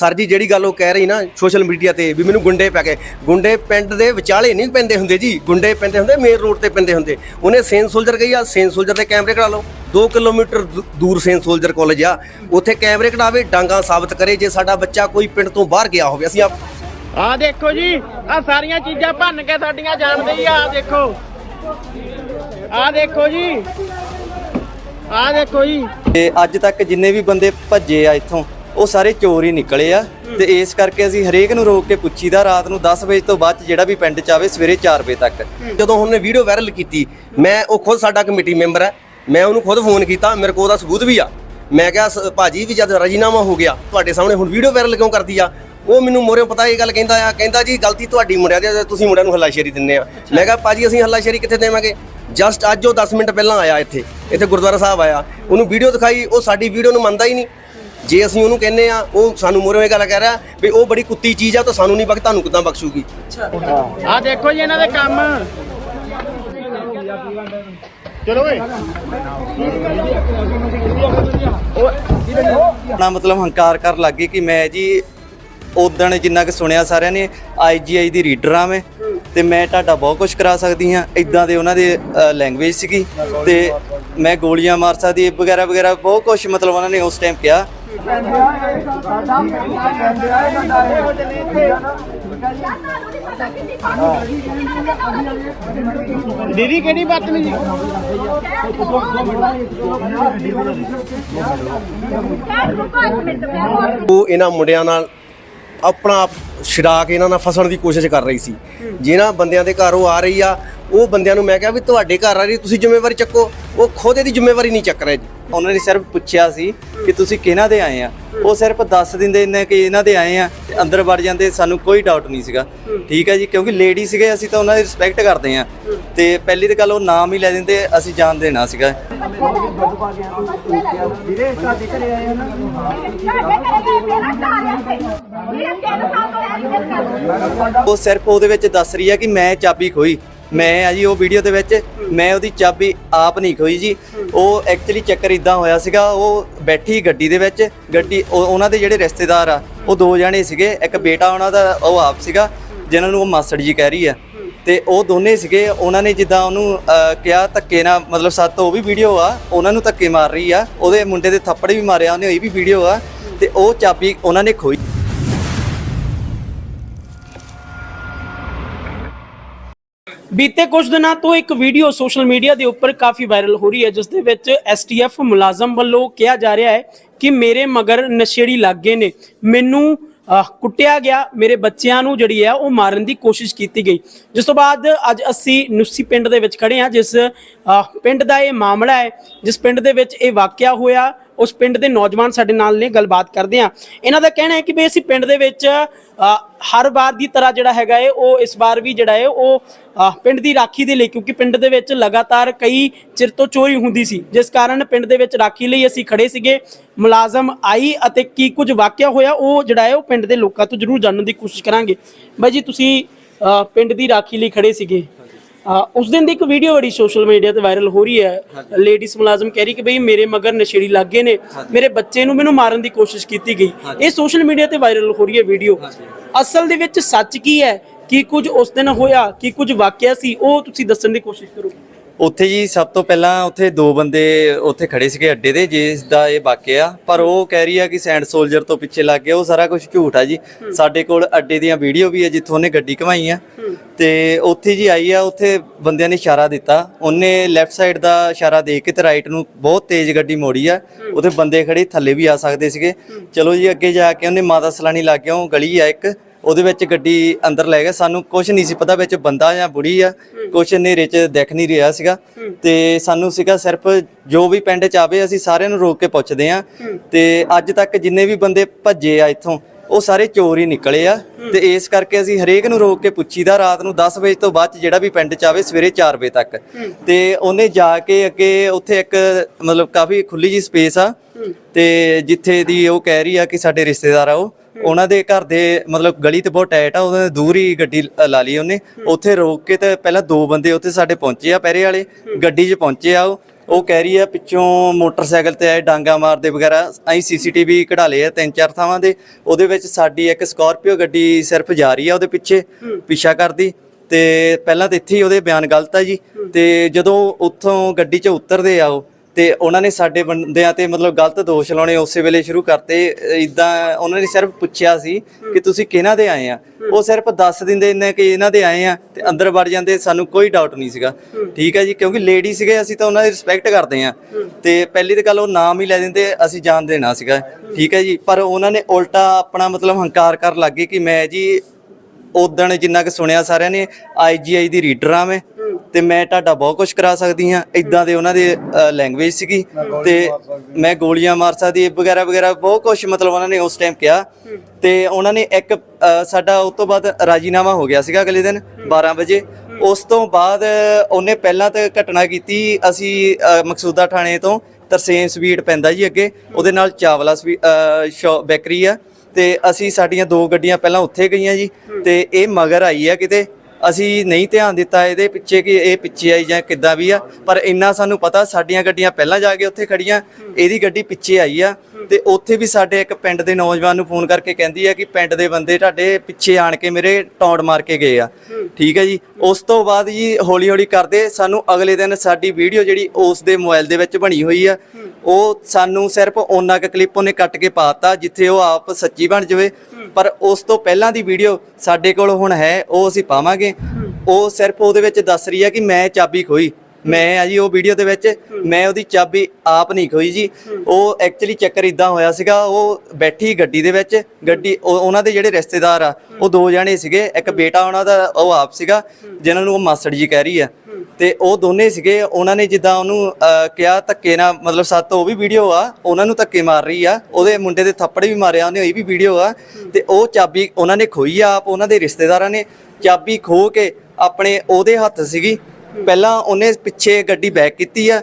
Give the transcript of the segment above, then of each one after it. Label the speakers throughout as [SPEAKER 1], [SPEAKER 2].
[SPEAKER 1] Sir ਜੀ ਜਿਹੜੀ ਗੱਲ ਉਹ ਕਹਿ ਰਹੀ ਨਾ ਸੋਸ਼ਲ ਮੀਡੀਆ ਤੇ ਵੀ ਮੈਨੂੰ ਗੁੰਡੇ ਪੈ ਗਏ। ਗੁੰਡੇ ਪਿੰਡ ਦੇ ਵਿਚਾਲੇ ਨਹੀਂ ਪੈਂਦੇ ਹੁੰਦੇ ਜੀ। ਗੁੰਡੇ ਪੈਂਦੇ ਹੁੰਦੇ ਮੇਨ ਰੋਡ ਤੇ ਪੈਂਦੇ ਹੁੰਦੇ। ਉਹਨੇ ਸੇਨ ਸੋਲਜਰ ਗਈ ਆ ਸੇਨ ਸੋਲਜਰ ਦੇ ਕੈਮਰੇ ਕਢਾ ਲਓ। 2 ਕਿਲੋਮੀਟਰ ਦੂਰ ਸੇਨ ਸੋਲਜਰ ਕਾਲਜ ਆ। ਉੱਥੇ ਕੈਮਰੇ ਕਢਾਵੇ ਡਾਂਗਾ ਸਾਬਤ ਕਰੇ ਜੇ ਸਾਡਾ ਬੱਚਾ ਕੋਈ ਪਿੰਡ ਤੋਂ ਬਾਹਰ ਗਿਆ ਹੋਵੇ। ਅਸੀਂ ਆਪ
[SPEAKER 2] ਆ ਦੇਖੋ ਜੀ ਆ ਸਾਰੀਆਂ ਚੀਜ਼ਾਂ ਭੰਨ ਕੇ ਸਾਡੀਆਂ ਜਾਣਦੇ ਹੀ ਆ ਆਹ ਦੇਖੋ। ਆ ਦੇਖੋ ਜੀ। ਆ ਦੇਖੋ ਜੀ।
[SPEAKER 3] ਤੇ ਅੱਜ ਤੱਕ ਜਿੰਨੇ ਵੀ ਬੰਦੇ ਭੱਜੇ ਆ ਇੱਥੋਂ ਉਹ ਸਾਰੇ ਚੋਰ ਹੀ ਨਿਕਲੇ ਆ ਤੇ ਇਸ ਕਰਕੇ ਅਸੀਂ ਹਰੇਕ ਨੂੰ ਰੋਕ ਕੇ ਪੁੱਛੀਦਾ ਰਾਤ ਨੂੰ 10 ਵਜੇ ਤੋਂ ਬਾਅਦ 'ਚ ਜਿਹੜਾ ਵੀ ਪਿੰਡ ਚ ਆਵੇ ਸਵੇਰੇ 4 ਵਜੇ ਤੱਕ।
[SPEAKER 1] ਜਦੋਂ ਉਹਨੇ ਵੀਡੀਓ ਵਾਇਰਲ ਕੀਤੀ ਮੈਂ ਉਹ ਖੁਦ ਸਾਡਾ ਕਮੇਟੀ ਮੈਂਬਰ ਹੈ ਮੈਂ ਉਹਨੂੰ ਖੁਦ ਫੋਨ ਕੀਤਾ ਮੇਰੇ ਕੋਲ ਉਹਦਾ ਸਬੂਤ ਵੀ ਆ। ਮੈਂ ਕਿਹਾ ਸ- ਭਾਜੀ ਵੀ ਜਦ ਰਾਜੀਨਾਮਾ ਹੋ ਗਿਆ ਤੁਹਾਡੇ ਸਾਹਮਣੇ ਹੁਣ ਵੀਡੀਓ ਵਾਇਰਲ ਕਿਉਂ ਕਰਦੀ ਆ? ਉਹ ਮੈਨੂੰ ਮੋਰੇ ਪਤਾ ਇਹ ਗੱਲ ਕਹਿੰਦਾ ਆ ਕਹਿੰਦਾ ਜੀ ਗਲਤੀ ਤੁਹਾਡੀ ਮੁੰਡਿਆਂ ਦੀ ਆ, ਤੁਸੀਂ ਮੁੰਡਿਆਂ ਨੂੰ ਹੱਲਾਸ਼ੇਰੀ ਦਿੰਦੇ ਆ। ਮੈਂ ਕਿਹਾ ਭਾਜੀ ਅਸੀਂ ਹੱਲਾਸ਼ੇਰੀ ਕਿੱਥੇ ਦੇਵਾਂਗੇ? ਜਸਟ ਅੱਜ ਉਹ 10 ਮਿੰਟ ਪਹਿਲਾਂ ਆਇਆ ਇੱਥੇ ਇੱਥੇ ਗੁਰਦੁਆਰਾ ਸਾਹਿਬ ਆਇਆ। ਉਹਨੂੰ ਵੀਡੀਓ ਦਿਖਾਈ ਉਹ ਸਾਡੀ ਵੀਡੀਓ ਨੂੰ ਮੰਨਦਾ ਹੀ ਨਹੀਂ। ਜੇ ਅਸੀਂ ਉਹਨੂੰ ਕਹਿੰਨੇ ਆ ਉਹ ਸਾਨੂੰ ਮੋਰੇ ਇਹ ਗੱਲ ਕਹਿ ਰਿਹਾ ਵੀ ਉਹ ਬੜੀ ਕੁੱਤੀ ਚੀਜ਼ ਆ ਤਾਂ ਸਾਨੂੰ ਨਹੀਂ ਬਖ ਤੁਹਾਨੂੰ ਕਿੱਦਾਂ ਬਖਸ਼ੂਗੀ।
[SPEAKER 2] ਆ ਦੇਖੋ ਜੀ ਇਹਨਾਂ ਦੇ ਕੰਮ। ਚਲੋ ਓਏ।
[SPEAKER 3] ਨਾ ਮਤਲਬ ਹੰਕਾਰ ਕਰ ਲੱਗੇ ਕਿ ਮੈਂ ਜੀ ਉਦਣ ਜਿੰਨਾ ਕਿ ਸੁਣਿਆ ਸਾਰਿਆਂ ਨੇ ਆਈਜੀਆਈ ਦੀ ਰੀਡਰ ਆ ਮੈਂ ਤੇ ਮੈਂ ਤੁਹਾਡਾ ਬਹੁਤ ਕੁਝ ਕਰਾ ਸਕਦੀ ਹਾਂ। ਇਦਾਂ ਦੇ ਉਹਨਾਂ ਦੇ ਲੈਂਗੁਏਜ ਸੀਗੀ ਤੇ ਮੈਂ ਗੋਲੀਆਂ ਮਾਰ ਸਕਦੀ ਵਗੈਰਾ ਵਗੈਰਾ ਬਹੁਤ ਕੁਝ ਮਤਲਬ ਉਹਨਾਂ ਨੇ ਉਸ ਟਾਈਮ ਕਿਹਾ।
[SPEAKER 2] ਦੀਦੀ, ਕਿਹੜੀ ਬਦਤਮੀਜੀ
[SPEAKER 1] ਉਹ ਇਹਨਾਂ ਮੁੰਡਿਆਂ ਨਾਲ ਆਪਣਾ ਆਪ ਛਡਾ ਕੇ ਇਹਨਾਂ ਨਾਲ ਫਸਣ ਦੀ ਕੋਸ਼ਿਸ਼ ਕਰ ਰਹੀ ਸੀ। ਜਿਨ੍ਹਾਂ ਬੰਦਿਆਂ ਦੇ ਘਰ ਉਹ ਆ ਰਹੀ ਆ ਉਹ ਬੰਦਿਆਂ ਨੂੰ ਮੈਂ ਕਿਹਾ ਵੀ ਤੁਹਾਡੇ ਘਰ ਆ ਰਹੀ, ਤੁਸੀਂ ਜ਼ਿੰਮੇਵਾਰੀ ਚੱਕੋ। ਉਹ ਖੁਦ ਇਹਦੀ ਜ਼ਿੰਮੇਵਾਰੀ ਨਹੀਂ ਚੱਕ ਰਹੇ ਜੀ।
[SPEAKER 3] ਉਹਨਾਂ ਨੇ ਸਿਰਫ ਪੁੱਛਿਆ ਸੀ ਕਿ ਤੁਸੀਂ ਕਿਹਨਾਂ ਦੇ ਆਏ ਆ। ਉਹ ਸਿਰਫ ਦੱਸ ਦਿੰਦੇ ਨੇ ਕਿ ਇਹਨਾਂ ਦੇ ਆਏ ਆ ਤੇ ਅੰਦਰ ਵੜ ਜਾਂਦੇ, ਸਾਨੂੰ ਕੋਈ ਡਾਊਟ ਨਹੀਂ ਸੀਗਾ। ਠੀਕ ਹੈ ਜੀ, ਕਿਉਂਕਿ ਲੇਡੀ ਸੀਗੇ, ਅਸੀਂ ਤਾਂ ਉਹਨਾਂ ਦੀ ਰਿਸਪੈਕਟ ਕਰਦੇ ਆ ਤੇ ਪਹਿਲੀ ਤਾਂ ਗੱਲ ਉਹ ਨਾਮ ਹੀ ਲੈ ਦਿੰਦੇ, ਅਸੀਂ ਜਾਣ ਦੇਣਾ ਸੀਗਾ। ਉਹ ਸਿਰਫ ਉਹਦੇ ਵਿੱਚ ਦੱਸ ਰਹੀ ਆ ਕਿ ਮੈਂ ਚਾਬੀ ਖੋਈ। ਮੈਂ ਆ ਜੀ ਉਹ ਵੀਡੀਓ ਦੇ ਵਿੱਚ ਮੈਂ ਉਹਦੀ ਚਾਬੀ ਆਪ ਨਹੀਂ ਖੋਈ ਜੀ। ਉਹ ਐਕਚੁਅਲੀ ਚੱਕਰ ਇਦਾਂ ਹੋਇਆ ਸੀਗਾ ਉਹ ਬੈਠੀ ਗੱਡੀ ਦੇ ਵਿੱਚ ਗੱਡੀ ਉਹ- ਉਹਨਾਂ ਦੇ ਜਿਹੜੇ ਰਿਸ਼ਤੇਦਾਰ ਆ ਉਹ ਦੋ ਜਣੇ ਸੀਗੇ ਇੱਕ ਬੇਟਾ ਉਹਨਾਂ ਦਾ ਉਹ ਆਪ ਸੀਗਾ ਜਿਨ੍ਹਾਂ ਨੂੰ ਉਹ ਮਾਸੜ ਜੀ ਕਹਿ ਰਹੀ ਆ। ਤੇ ਉਹ ਦੋਨੇ ਸੀਗੇ ਉਹਨਾਂ ਨੇ ਜਿੱਦਾਂ ਉਹਨੂੰ ਅਹ, ਕਿਹਾ ਧੱਕੇ ਨਾਲ ਮਤਲਬ ਸੱਤ ਉਹ ਵੀ ਵੀਡੀਓ ਆ ਉਹਨਾਂ ਨੂੰ ਧੱਕੇ ਮਾਰ ਰਹੀ ਆ ਉਹਦੇ ਮੁੰਡੇ ਦੇ ਥੱਪੜ ਵੀ ਮਾਰਿਆ ਉਹਨੇ ਇਹ ਵੀ ਵੀਡੀਓ ਆ ਤੇ ਉਹ ਚਾਬੀ ਉਹਨਾਂ ਨੇ ਖੋਈ।
[SPEAKER 4] ਬੀਤੇ ਕੁਝ ਦਿਨਾਂ ਤੋਂ ਇੱਕ ਵੀਡੀਓ ਸੋਸ਼ਲ ਮੀਡੀਆ ਦੇ ਉੱਪਰ ਕਾਫੀ ਵਾਇਰਲ ਹੋ ਰਹੀ ਹੈ, ਜਿਸ ਦੇ ਵਿੱਚ ਐਸਟੀਐਫ ਮੁਲਾਜ਼ਮ ਵੱਲੋਂ ਕਿਹਾ ਜਾ ਰਿਹਾ ਹੈ ਕਿ ਮੇਰੇ ਮਗਰ ਨਸ਼ੇੜੀ ਲੱਗ ਗਏ ਨੇ। ਮੈਨੂੰ ਕੁੱਟਿਆ ਗਿਆ। ਮੇਰੇ ਬੱਚਿਆਂ ਨੂੰ ਜਿਹੜੀ ਹੈ, ਉਹ ਮਾਰਨ ਦੀ ਕੋਸ਼ਿਸ਼ ਕੀਤੀ ਗਈ। ਜਿਸ ਤੋਂ ਬਾਅਦ ਅੱਜ ਅਸੀਂ ਨੁੱਸੀ ਪਿੰਡ ਦੇ ਵਿੱਚ ਖੜੇ ਹਾਂ, ਜਿਸ ਪਿੰਡ ਦਾ ਇਹ ਮਾਮਲਾ ਹੈ, ਜਿਸ ਪਿੰਡ ਦੇ ਵਿੱਚ ਇਹ ਵਾਕਿਆ ਹੋਇਆ ਉਸ ਪਿੰਡ ਦੇ ਨੌਜਵਾਨ ਸਾਡੇ ਨਾਲ ਨੇ, ਗੱਲਬਾਤ ਕਰਦੇ ਆ ਇਹਨਾਂ ਦਾ ਕਹਿਣਾ ਹੈ ਕਿ ਵੀ ਅਸੀਂ ਪਿੰਡ ਦੇ ਵਿੱਚ ਹਰ ਵਾਰ ਦੀ ਤਰ੍ਹਾਂ ਜਿਹੜਾ ਹੈਗਾ ਹੈ ਉਹ ਇਸ ਵਾਰ ਵੀ ਜਿਹੜਾ ਹੈ ਉਹ ਪਿੰਡ ਦੀ ਰਾਖੀ ਦੇ ਲਈ, ਕਿਉਂਕਿ ਪਿੰਡ ਦੇ ਵਿੱਚ ਲਗਾਤਾਰ ਕਈ ਚਿਰ ਤੋਂ ਚੋਰੀ ਹੁੰਦੀ ਸੀ। ਜਿਸ ਕਾਰਨ ਪਿੰਡ ਦੇ ਵਿੱਚ ਰਾਖੀ ਲਈ ਅਸੀਂ ਖੜੇ ਸੀਗੇ। ਮੁਲਾਜ਼ਮ ਆਈ ਅਤੇ ਕੀ ਕੁਝ ਵਾਕਿਆ ਹੋਇਆ, ਉਹ ਜਿਹੜਾ ਹੈ ਉਹ ਪਿੰਡ ਦੇ ਲੋਕਾਂ ਤੋਂ ਜ਼ਰੂਰ ਜਾਣਨ ਦੀ ਕੋਸ਼ਿਸ਼ ਕਰਾਂਗੇ। ਬਾਈ ਜੀ, ਤੁਸੀਂ ਪਿੰਡ ਦੀ ਰਾਖੀ ਲਈ ਖੜੇ ਸੀਗੇ। ਉਸ ਦਿਨ ਦੀ ਇੱਕ ਵੀਡੀਓ ਬੜੀ ਸੋਸ਼ਲ ਮੀਡੀਆ ਤੇ ਵਾਇਰਲ ਹੋ ਰਹੀ ਹੈ। ਲੇਡੀਜ਼ ਮੁਲਾਜ਼ਮ ਕਹਿ ਰਹੀ ਕਿ ਬਈ ਮੇਰੇ ਮਗਰ ਨਸ਼ੇੜੀ ਲੱਗੇ ਨੇ। ਮੇਰੇ ਬੱਚੇ ਨੂੰ ਮੈਨੂੰ ਮਾਰਨ ਦੀ ਕੋਸ਼ਿਸ਼ ਕੀਤੀ ਗਈ। ਇਹ ਸੋਸ਼ਲ ਮੀਡੀਆ ਤੇ ਵਾਇਰਲ ਹੋ ਰਹੀ ਹੈ ਵੀਡੀਓ ਅਸਲ ਦੇ ਵਿੱਚ ਸੱਚ ਕੀ ਹੈ? ਕੀ ਕੁਝ ਉਸ ਦਿਨ ਹੋਇਆ? ਕੀ ਕੁਝ ਵਾਕਿਆ ਸੀ? ਉਹ ਤੁਸੀਂ ਦੱਸਣ ਦੀ ਕੋਸ਼ਿਸ਼ ਕਰੋ।
[SPEAKER 3] ਉੱਥੇ ਜੀ ਸਭ ਤੋਂ ਪਹਿਲਾਂ ਉੱਥੇ ਦੋ ਬੰਦੇ ਉੱਥੇ ਖੜੇ ਸੀਗੇ ਅੱਡੇ ਦੇ ਜਿਸ ਦਾ ਇਹ ਵਾਕਿਆ ਪਰ ਉਹ ਕਹਿ ਰਹੀ ਆ ਕਿ ਸੈਂਡ ਸੋਲਜਰ ਤੋਂ ਪਿੱਛੇ ਲੱਗ ਗਿਆ ਉਹ ਸਾਰਾ ਕੁਝ ਝੂਠ ਆ ਜੀ। ਸਾਡੇ ਕੋਲ ਅੱਡੇ ਦੀਆਂ ਵੀਡੀਓ ਵੀ ਹੈ ਜਿੱਥੋਂ ਉਹਨੇ ਗੱਡੀ ਘਮਾਈ ਆ। ਤੇ ਉੱਥੇ ਜੀ ਆਈ ਆ ਉੱਥੇ ਬੰਦਿਆਂ ਨੇ ਇਸ਼ਾਰਾ ਦਿੱਤਾ। ਉਹਨੇ ਲੈਫਟ ਸਾਈਡ ਦਾ ਇਸ਼ਾਰਾ ਦੇ ਕੇ ਤੇ ਰਾਈਟ ਨੂੰ ਬਹੁਤ ਤੇਜ਼ ਗੱਡੀ ਮੋੜੀ ਆ। ਉਹਦੇ ਬੰਦੇ ਖੜੇ ਥੱਲੇ ਵੀ ਆ ਸਕਦੇ ਸੀਗੇ। ਚਲੋ ਜੀ ਅੱਗੇ ਜਾ ਕੇ ਉਹਨੇ ਮਾਤਾ ਸਲਾਣੀ ਲੱਗ ਗਿਆ ਉਹ ਗਲੀ ਆ ਇੱਕ। ਉਹਦੇ ਵਿੱਚ ਗੱਡੀ ਅੰਦਰ ਲੈ ਗਿਆ ਸਾਨੂੰ ਕੁਝ ਨਹੀਂ ਸੀ ਪਤਾ ਵਿੱਚ ਬੰਦਾ ਜਾਂ ਬੁੜੀ ਆ। ਕੁਝ ਹਨੇਰੇ 'ਚ ਦਿਖ ਨਹੀਂ ਰਿਹਾ ਸੀਗਾ। ਤੇ ਸਾਨੂੰ ਸੀਗਾ ਸਿਰਫ ਜੋ ਵੀ ਪਿੰਡ 'ਚ ਆਵੇ ਅਸੀਂ ਸਾਰਿਆਂ ਨੂੰ ਰੋਕ ਕੇ ਪੁੱਛਦੇ ਆ ਤੇ ਅੱਜ ਤੱਕ ਜਿੰਨੇ ਵੀ ਬੰਦੇ ਭੱਜੇ ਆ ਇੱਥੋਂ ਉਹ ਸਾਰੇ ਚੋਰ ਹੀ ਨਿਕਲੇ ਆ। ਤੇ ਇਸ ਕਰਕੇ ਅਸੀਂ ਹਰੇਕ ਨੂੰ ਰੋਕ ਕੇ ਪੁੱਛੀਦਾ ਰਾਤ ਨੂੰ 10 ਵਜੇ ਤੋਂ ਬਾਅਦ ਜਿਹੜਾ ਵੀ ਪਿੰਡ 'ਚ ਆਵੇ ਸਵੇਰੇ 4 ਵਜੇ ਤੱਕ। ਤੇ ਉਹਨੇ ਜਾ ਕੇ ਅੱਗੇ ਉੱਥੇ ਇੱਕ ਮਤਲਬ ਕਾਫੀ ਖੁੱਲੀ ਜੀ ਸਪੇਸ ਆ। ਤੇ ਜਿੱਥੇ ਦੀ ਉਹ ਕਹਿ ਰਹੀ ਆ ਕਿ ਸਾਡੇ ਰਿਸ਼ਤੇਦਾਰ ਆ ਉਹ। ਉਹਨਾਂ ਦੇ ਘਰ ਦੇ ਮਤਲਬ ਗਲੀ ਤੇ ਬਹੁਤ ਟਾਈਟ ਆ ਉਹਨਾਂ ਦੇ ਦੂਰ ਹੀ ਗੱਡੀ ਲ- ਲਾ ਲਈ ਉਹਨੇ। ਉੱਥੇ ਰੋਕ ਕੇ ਤੇ ਪਹਿਲਾਂ ਦੋ ਬੰਦੇ ਉੱਥੇ ਸਾਡੇ ਪਹੁੰਚੇ ਆ ਪਹਿਰੇ ਵਾਲੇ। ਗੱਡੀ 'ਚ ਪਹੁੰਚੇ ਆ ਉਹ। ਉਹ ਕਹਿ ਰਹੀ ਆ ਪਿੱਛੋਂ ਮੋਟਰਸਾਈਕਲ ਤੇ ਆਏ ਡਾਂਗਾ ਮਾਰਦੇ ਵਗੈਰਾ। ਅਸੀਂ ਸੀਸੀਟੀਵੀ ਕਢਾ ਲਏ ਆ ਤਿੰਨ ਚਾਰ ਥਾਵਾਂ ਦੇ। ਉਹਦੇ ਵਿੱਚ ਸਾਡੀ ਇੱਕ ਸਕਾਰਪੀਓ ਗੱਡੀ ਸਿਰਫ ਜਾ ਰਹੀ ਆ ਉਹਦੇ ਪਿੱਛੇ ਪਿੱਛਾ ਕਰਦੀ। ਤੇ ਪਹਿਲਾਂ ਤਾਂ ਇੱਥੇ ਹੀ ਉਹਦੇ ਬਿਆਨ ਗਲਤ ਆ ਜੀ। ਤੇ ਜਦੋਂ ਉੱਥੋਂ ਗੱਡੀ 'ਚ ਉਤਰਦੇ ਆ ਉਹ ਤੇ ਉਹਨਾਂ ਨੇ ਸਾਡੇ ਬੰਦਿਆਂ ਤੇ ਮਤਲਬ ਗਲਤ ਦੋਸ਼ ਲਾਉਣੇ ਉਸੇ ਵੇਲੇ ਸ਼ੁਰੂ ਕਰਤੇ। ਇਦਾਂ ਉਹਨਾਂ ਨੇ ਸਿਰਫ ਪੁੱਛਿਆ ਸੀ ਕਿ ਤੁਸੀਂ ਕਿਹਨਾਂ ਦੇ ਆਏ ਆ? ਉਹ ਸਿਰਫ ਦੱਸ ਦਿੰਦੇ ਨੇ ਕਿ ਇਹਨਾਂ ਦੇ ਆਏ ਆ ਤੇ ਅੰਦਰ ਵੜ ਜਾਂਦੇ ਸਾਨੂੰ ਕੋਈ ਡਾਊਟ ਨਹੀਂ ਸੀਗਾ। ਠੀਕ ਹੈ ਜੀ ਕਿਉਂਕਿ ਲੇਡੀ ਸੀਗੇ ਅਸੀਂ ਤਾਂ ਉਹਨਾਂ ਦੀ ਰਿਸਪੈਕਟ ਕਰਦੇ ਆ। ਤੇ ਪਹਿਲੀ ਤਾਂ ਗੱਲ ਉਹ ਨਾਮ ਹੀ ਲੈ ਦਿੰਦੇ ਅਸੀਂ ਜਾਣ ਦੇਣਾ ਸੀਗਾ। ਠੀਕ ਹੈ ਜੀ ਪਰ ਉਹਨਾਂ ਨੇ ਉਲਟਾ ਆਪਣਾ ਮਤਲਬ ਹੰਕਾਰ ਕਰਨ ਲੱਗੇ ਕਿ ਮੈਂ ਜੀ ਉਦਣ ਜਿੰਨਾ ਕਿ ਸੁਣਿਆ ਸਾਰਿਆਂ ਨੇ ਆਈਜੀਆਈ ਦੀ ਰੀਡਰ ਆ ਮੈਂ। ਤੇ ਮੈਂ ਤੁਹਾਡਾ ਬਹੁਤ ਕੁਝ ਕਰਾ ਸਕਦੀ ਹਾਂ। ਇਦਾਂ ਦੇ ਉਹਨਾਂ ਦੇ ਲੈਂਗੁਏਜ ਸੀਗੀ। ਤੇ ਮੈਂ ਗੋਲੀਆਂ ਮਾਰ ਸਕਦੀ ਵਗੈਰਾ ਵਗੈਰਾ, ਬਹੁਤ ਕੁਝ ਮਤਲਬ ਉਹਨਾਂ ਨੇ ਉਸ ਟਾਈਮ ਕਿਹਾ। ਤੇ ਉਹਨਾਂ ਨੇ ਇੱਕ ਸਾਡਾ ਉਸ ਤੋਂ ਬਾਅਦ ਰਾਜੀਨਾਮਾ ਹੋ ਗਿਆ ਸੀਗਾ ਅਗਲੇ ਦਿਨ 12 ਵਜੇ। ਉਸ ਤੋਂ ਬਾਅਦ ਉਹਨੇ ਪਹਿਲਾਂ ਤਾਂ ਘਟਨਾ ਕੀਤੀ, ਅਸੀਂ ਮਕਸੂਦਾ ਥਾਣੇ ਤੋਂ ਤਰਸੇਮ ਸਵੀਟ ਪੈਂਦਾ ਜੀ ਅੱਗੇ। ਉਹਦੇ ਨਾਲ ਚਾਵਲਾ ਸਵੀ ਸ਼ੋ, ਬੇਕਰੀ ਆ। ਤੇ ਅਸੀਂ ਸਾਡੀਆਂ ਦੋ ਗੱਡੀਆਂ ਪਹਿਲਾਂ ਉੱਥੇ ਗਈਆਂ ਜੀ। ਤੇ ਇਹ ਮਗਰ ਆਈ ਆ ਕਿਤੇ। ਅਸੀਂ ਨਹੀਂ ਧਿਆਨ ਦਿੱਤਾ ਇਹਦੇ ਪਿੱਛੇ ਕਿ ਇਹ ਪਿੱਛੇ ਆਈ ਜਾਂ ਕਿੱਦਾਂ ਵੀ ਆ ਪਰ ਇੰਨਾ ਸਾਨੂੰ ਪਤਾ ਸਾਡੀਆਂ ਗੱਡੀਆਂ ਪਹਿਲਾਂ ਜਾ ਕੇ ਉੱਥੇ ਖੜੀਆਂ ਇਹਦੀ ਗੱਡੀ ਪਿੱਛੇ ਆਈ ਆ। ਤੇ ਉੱਥੇ ਵੀ ਸਾਡੇ ਇੱਕ ਪਿੰਡ ਦੇ ਨੌਜਵਾਨ ਨੂੰ ਫੋਨ ਕਰਕੇ ਕਹਿੰਦੀ ਆ ਕਿ ਪਿੰਡ ਦੇ ਬੰਦੇ ਤੁਹਾਡੇ ਪਿੱਛੇ ਆਣ ਕੇ ਮੇਰੇ ਟੌਂਡ ਮਾਰ ਕੇ ਗਏ ਆ। ਠੀਕ ਹੈ ਜੀ? ਉਸ ਤੋਂ ਬਾਅਦ ਜੀ ਹੌਲੀ ਹੌਲੀ ਕਰਦੇ ਸਾਨੂੰ ਅਗਲੇ ਦਿਨ ਸਾਡੀ ਵੀਡੀਓ ਜਿਹੜੀ ਉਸ ਦੇ ਮੋਬਾਈਲ ਦੇ ਵਿੱਚ ਬਣੀ ਹੋਈ ਆ। ਉਹ ਸਾਨੂੰ ਸਿਰਫ ਉਹਨਾਂ ਕੁ ਕਲਿੱਪ ਉਹਨੇ ਕੱਟ ਕੇ ਪਾਤਾ ਜਿੱਥੇ ਉਹ ਆਪ ਸੱਚੀ ਬਣ ਜਾਵੇ। ਪਰ ਉਸ ਤੋਂ ਪਹਿਲਾਂ ਦੀ ਵੀਡੀਓ ਸਾਡੇ ਕੋਲ ਹੁਣ ਹੈ ਉਹ ਅਸੀਂ ਪਾਵਾਂਗੇ। ਉਹ ਸਿਰਫ ਉਹਦੇ ਵਿੱਚ ਦੱਸ ਰਹੀ ਆ ਕਿ ਮੈਂ ਚਾਬੀ ਖੋਈ। ਮੈਂ ਆ ਜੀ ਉਹ ਵੀਡੀਓ ਦੇ ਵਿੱਚ ਮੈਂ ਉਹਦੀ ਚਾਬੀ ਆਪ ਨਹੀਂ ਖੋਈ ਜੀ। ਉਹ ਐਕਚੁਅਲੀ ਚੱਕਰ ਇਦਾਂ ਹੋਇਆ ਸੀਗਾ ਉਹ ਬੈਠੀ ਗੱਡੀ ਦੇ ਵਿੱਚ ਗੱਡੀ ਉਹ- ਉਹਨਾਂ ਦੇ ਜਿਹੜੇ ਰਿਸ਼ਤੇਦਾਰ ਆ ਉਹ ਦੋ ਜਣੇ ਸੀਗੇ ਇੱਕ ਬੇਟਾ ਉਹਨਾਂ ਦਾ ਉਹ ਆਪ ਸੀਗਾ ਜਿਨ੍ਹਾਂ ਨੂੰ ਉਹ ਮਾਸੜ ਜੀ ਕਹਿ ਰਹੀ ਆ। ਤੇ ਉਹ ਦੋਨੇ ਸੀਗੇ ਉਹਨਾਂ ਨੇ ਜਿੱਦਾਂ ਉਹਨੂੰ ਅਹ, ਕਿਹਾ ਧੱਕੇ ਨਾਲ ਮਤਲਬ ਸੱਤ ਉਹ ਵੀ ਵੀਡੀਓ ਆ ਉਹਨਾਂ ਨੂੰ ਧੱਕੇ ਮਾਰ ਰਹੀ ਆ ਉਹਦੇ ਮੁੰਡੇ ਦੇ ਥੱਪੜ ਵੀ ਮਾਰਿਆ ਉਹਨੇ ਇਹ ਵੀ ਵੀਡੀਓ ਆ। ਤੇ ਉਹ ਚਾਬੀ ਉਹਨਾਂ ਨੇ ਖੋਈ ਆ ਆਪ ਉਹਨਾਂ ਦੇ ਰਿਸ਼ਤੇਦਾਰਾਂ ਨੇ ਚਾਬੀ ਖੋ ਕੇ ਆਪਣੇ ਉਹਦੇ ਹੱਥ ਸੀਗੀ ਪਹਿਲਾਂ ਉਹਨੇ ਪਿੱਛੇ ਗੱਡੀ ਬੈਕ ਕੀਤੀ ਆ,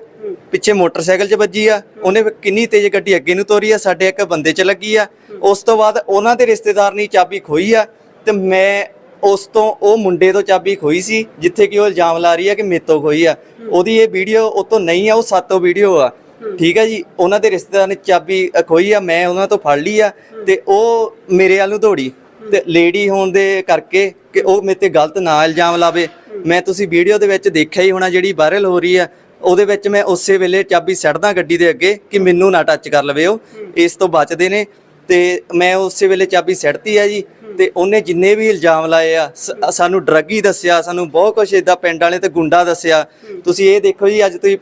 [SPEAKER 3] ਪਿੱਛੇ ਮੋਟਰਸਾਈਕਲ 'ਚ ਵੱਜੀ ਆ, ਉਹਨੇ ਕਿੰਨੀ ਤੇਜ਼ ਗੱਡੀ ਅੱਗੇ ਨੂੰ ਤੋਰੀ ਆ, ਸਾਡੇ ਇੱਕ ਬੰਦੇ 'ਚ ਲੱਗੀ ਆ। ਉਸ ਤੋਂ ਬਾਅਦ ਉਹਨਾਂ ਦੇ ਰਿਸ਼ਤੇਦਾਰ ਨੇ ਚਾਬੀ ਖੋਈ ਆ ਤੇ ਮੈਂ ਉਸ ਤੋਂ ਉਹ ਮੁੰਡੇ ਤੋਂ ਚਾਬੀ ਖੋਈ ਸੀ, ਜਿੱਥੇ ਕਿ ਉਹ ਇਲਜ਼ਾਮ ਲਾ ਰਹੀ ਆ ਕਿ ਮੇਰੇ ਤੋਂ ਖੋਈ ਆ। ਉਹਦੀ ਇਹ ਵੀਡੀਓ ਉਹ ਤੋਂ ਨਹੀਂ ਆ, ਉਹ ਸਾਤੋਂ ਵੀਡੀਓ ਆ। ਠੀਕ ਹੈ ਜੀ, ਉਹਨਾਂ ਦੇ ਰਿਸ਼ਤੇਦਾਰ ਨੇ ਚਾਬੀ ਖੋਈ ਆ, ਮੈਂ ਉਹਨਾਂ ਤੋਂ ਫੜ ਲਈ ਆ ਤੇ ਉਹ ਮੇਰੇ ਵੱਲ ਨੂੰ ਦੌੜੀ ਤੇ ਲੇਡੀ ਹੋਣ ਦੇ ਕਰਕੇ ਕਿ ਉਹ ਮੇਰੇ ਤੇ ਗਲਤ ਨਾ ਇਲਜ਼ਾਮ ਲਾਵੇ। ਮੈਂ ਤੁਸੀਂ ਵੀਡੀਓ ਦੇ ਵਿੱਚ ਦੇਖਿਆ ਹੀ ਹੋਣਾ ਜਿਹੜੀ ਵਾਇਰਲ ਹੋ ਰਹੀ ਆ ਉਹਦੇ ਵਿੱਚ ਮੈਂ ਉਸੇ ਵੇਲੇ ਚਾਬੀ ਸੱਟਦਾ ਗੱਡੀ ਦੇ ਅੱਗੇ ਕਿ ਮੈਨੂੰ ਨਾ ਟੱਚ ਕਰ ਲਵੇ ਉਹ। ਇਸ ਤੋਂ ਬਚਦੇ ਨੇ ਤੇ ਮੈਂ ਉਸੇ ਵੇਲੇ ਚਾਬੀ ਸੱਟਤੀ ਆ ਜੀ ਤੇ ਉਹਨੇ ਜਿੰਨੇ ਵੀ ਇਲਜ਼ਾਮ ਲਾਏ ਆ, ਸ- ਸਾਨੂੰ ਡਰੱਗੀ ਦੱਸਿਆ, ਸਾਨੂੰ ਬਹੁਤ ਕੁਝ ਇਦਾਂ ਪਿੰਡ ਵਾਲੇ ਤੇ ਗੁੰਡਾ ਦੱਸਿਆ। ਤੁਸੀਂ ਇਹ ਦੇਖੋ ਜੀ, ਅੱਜ ਤੁਸੀਂ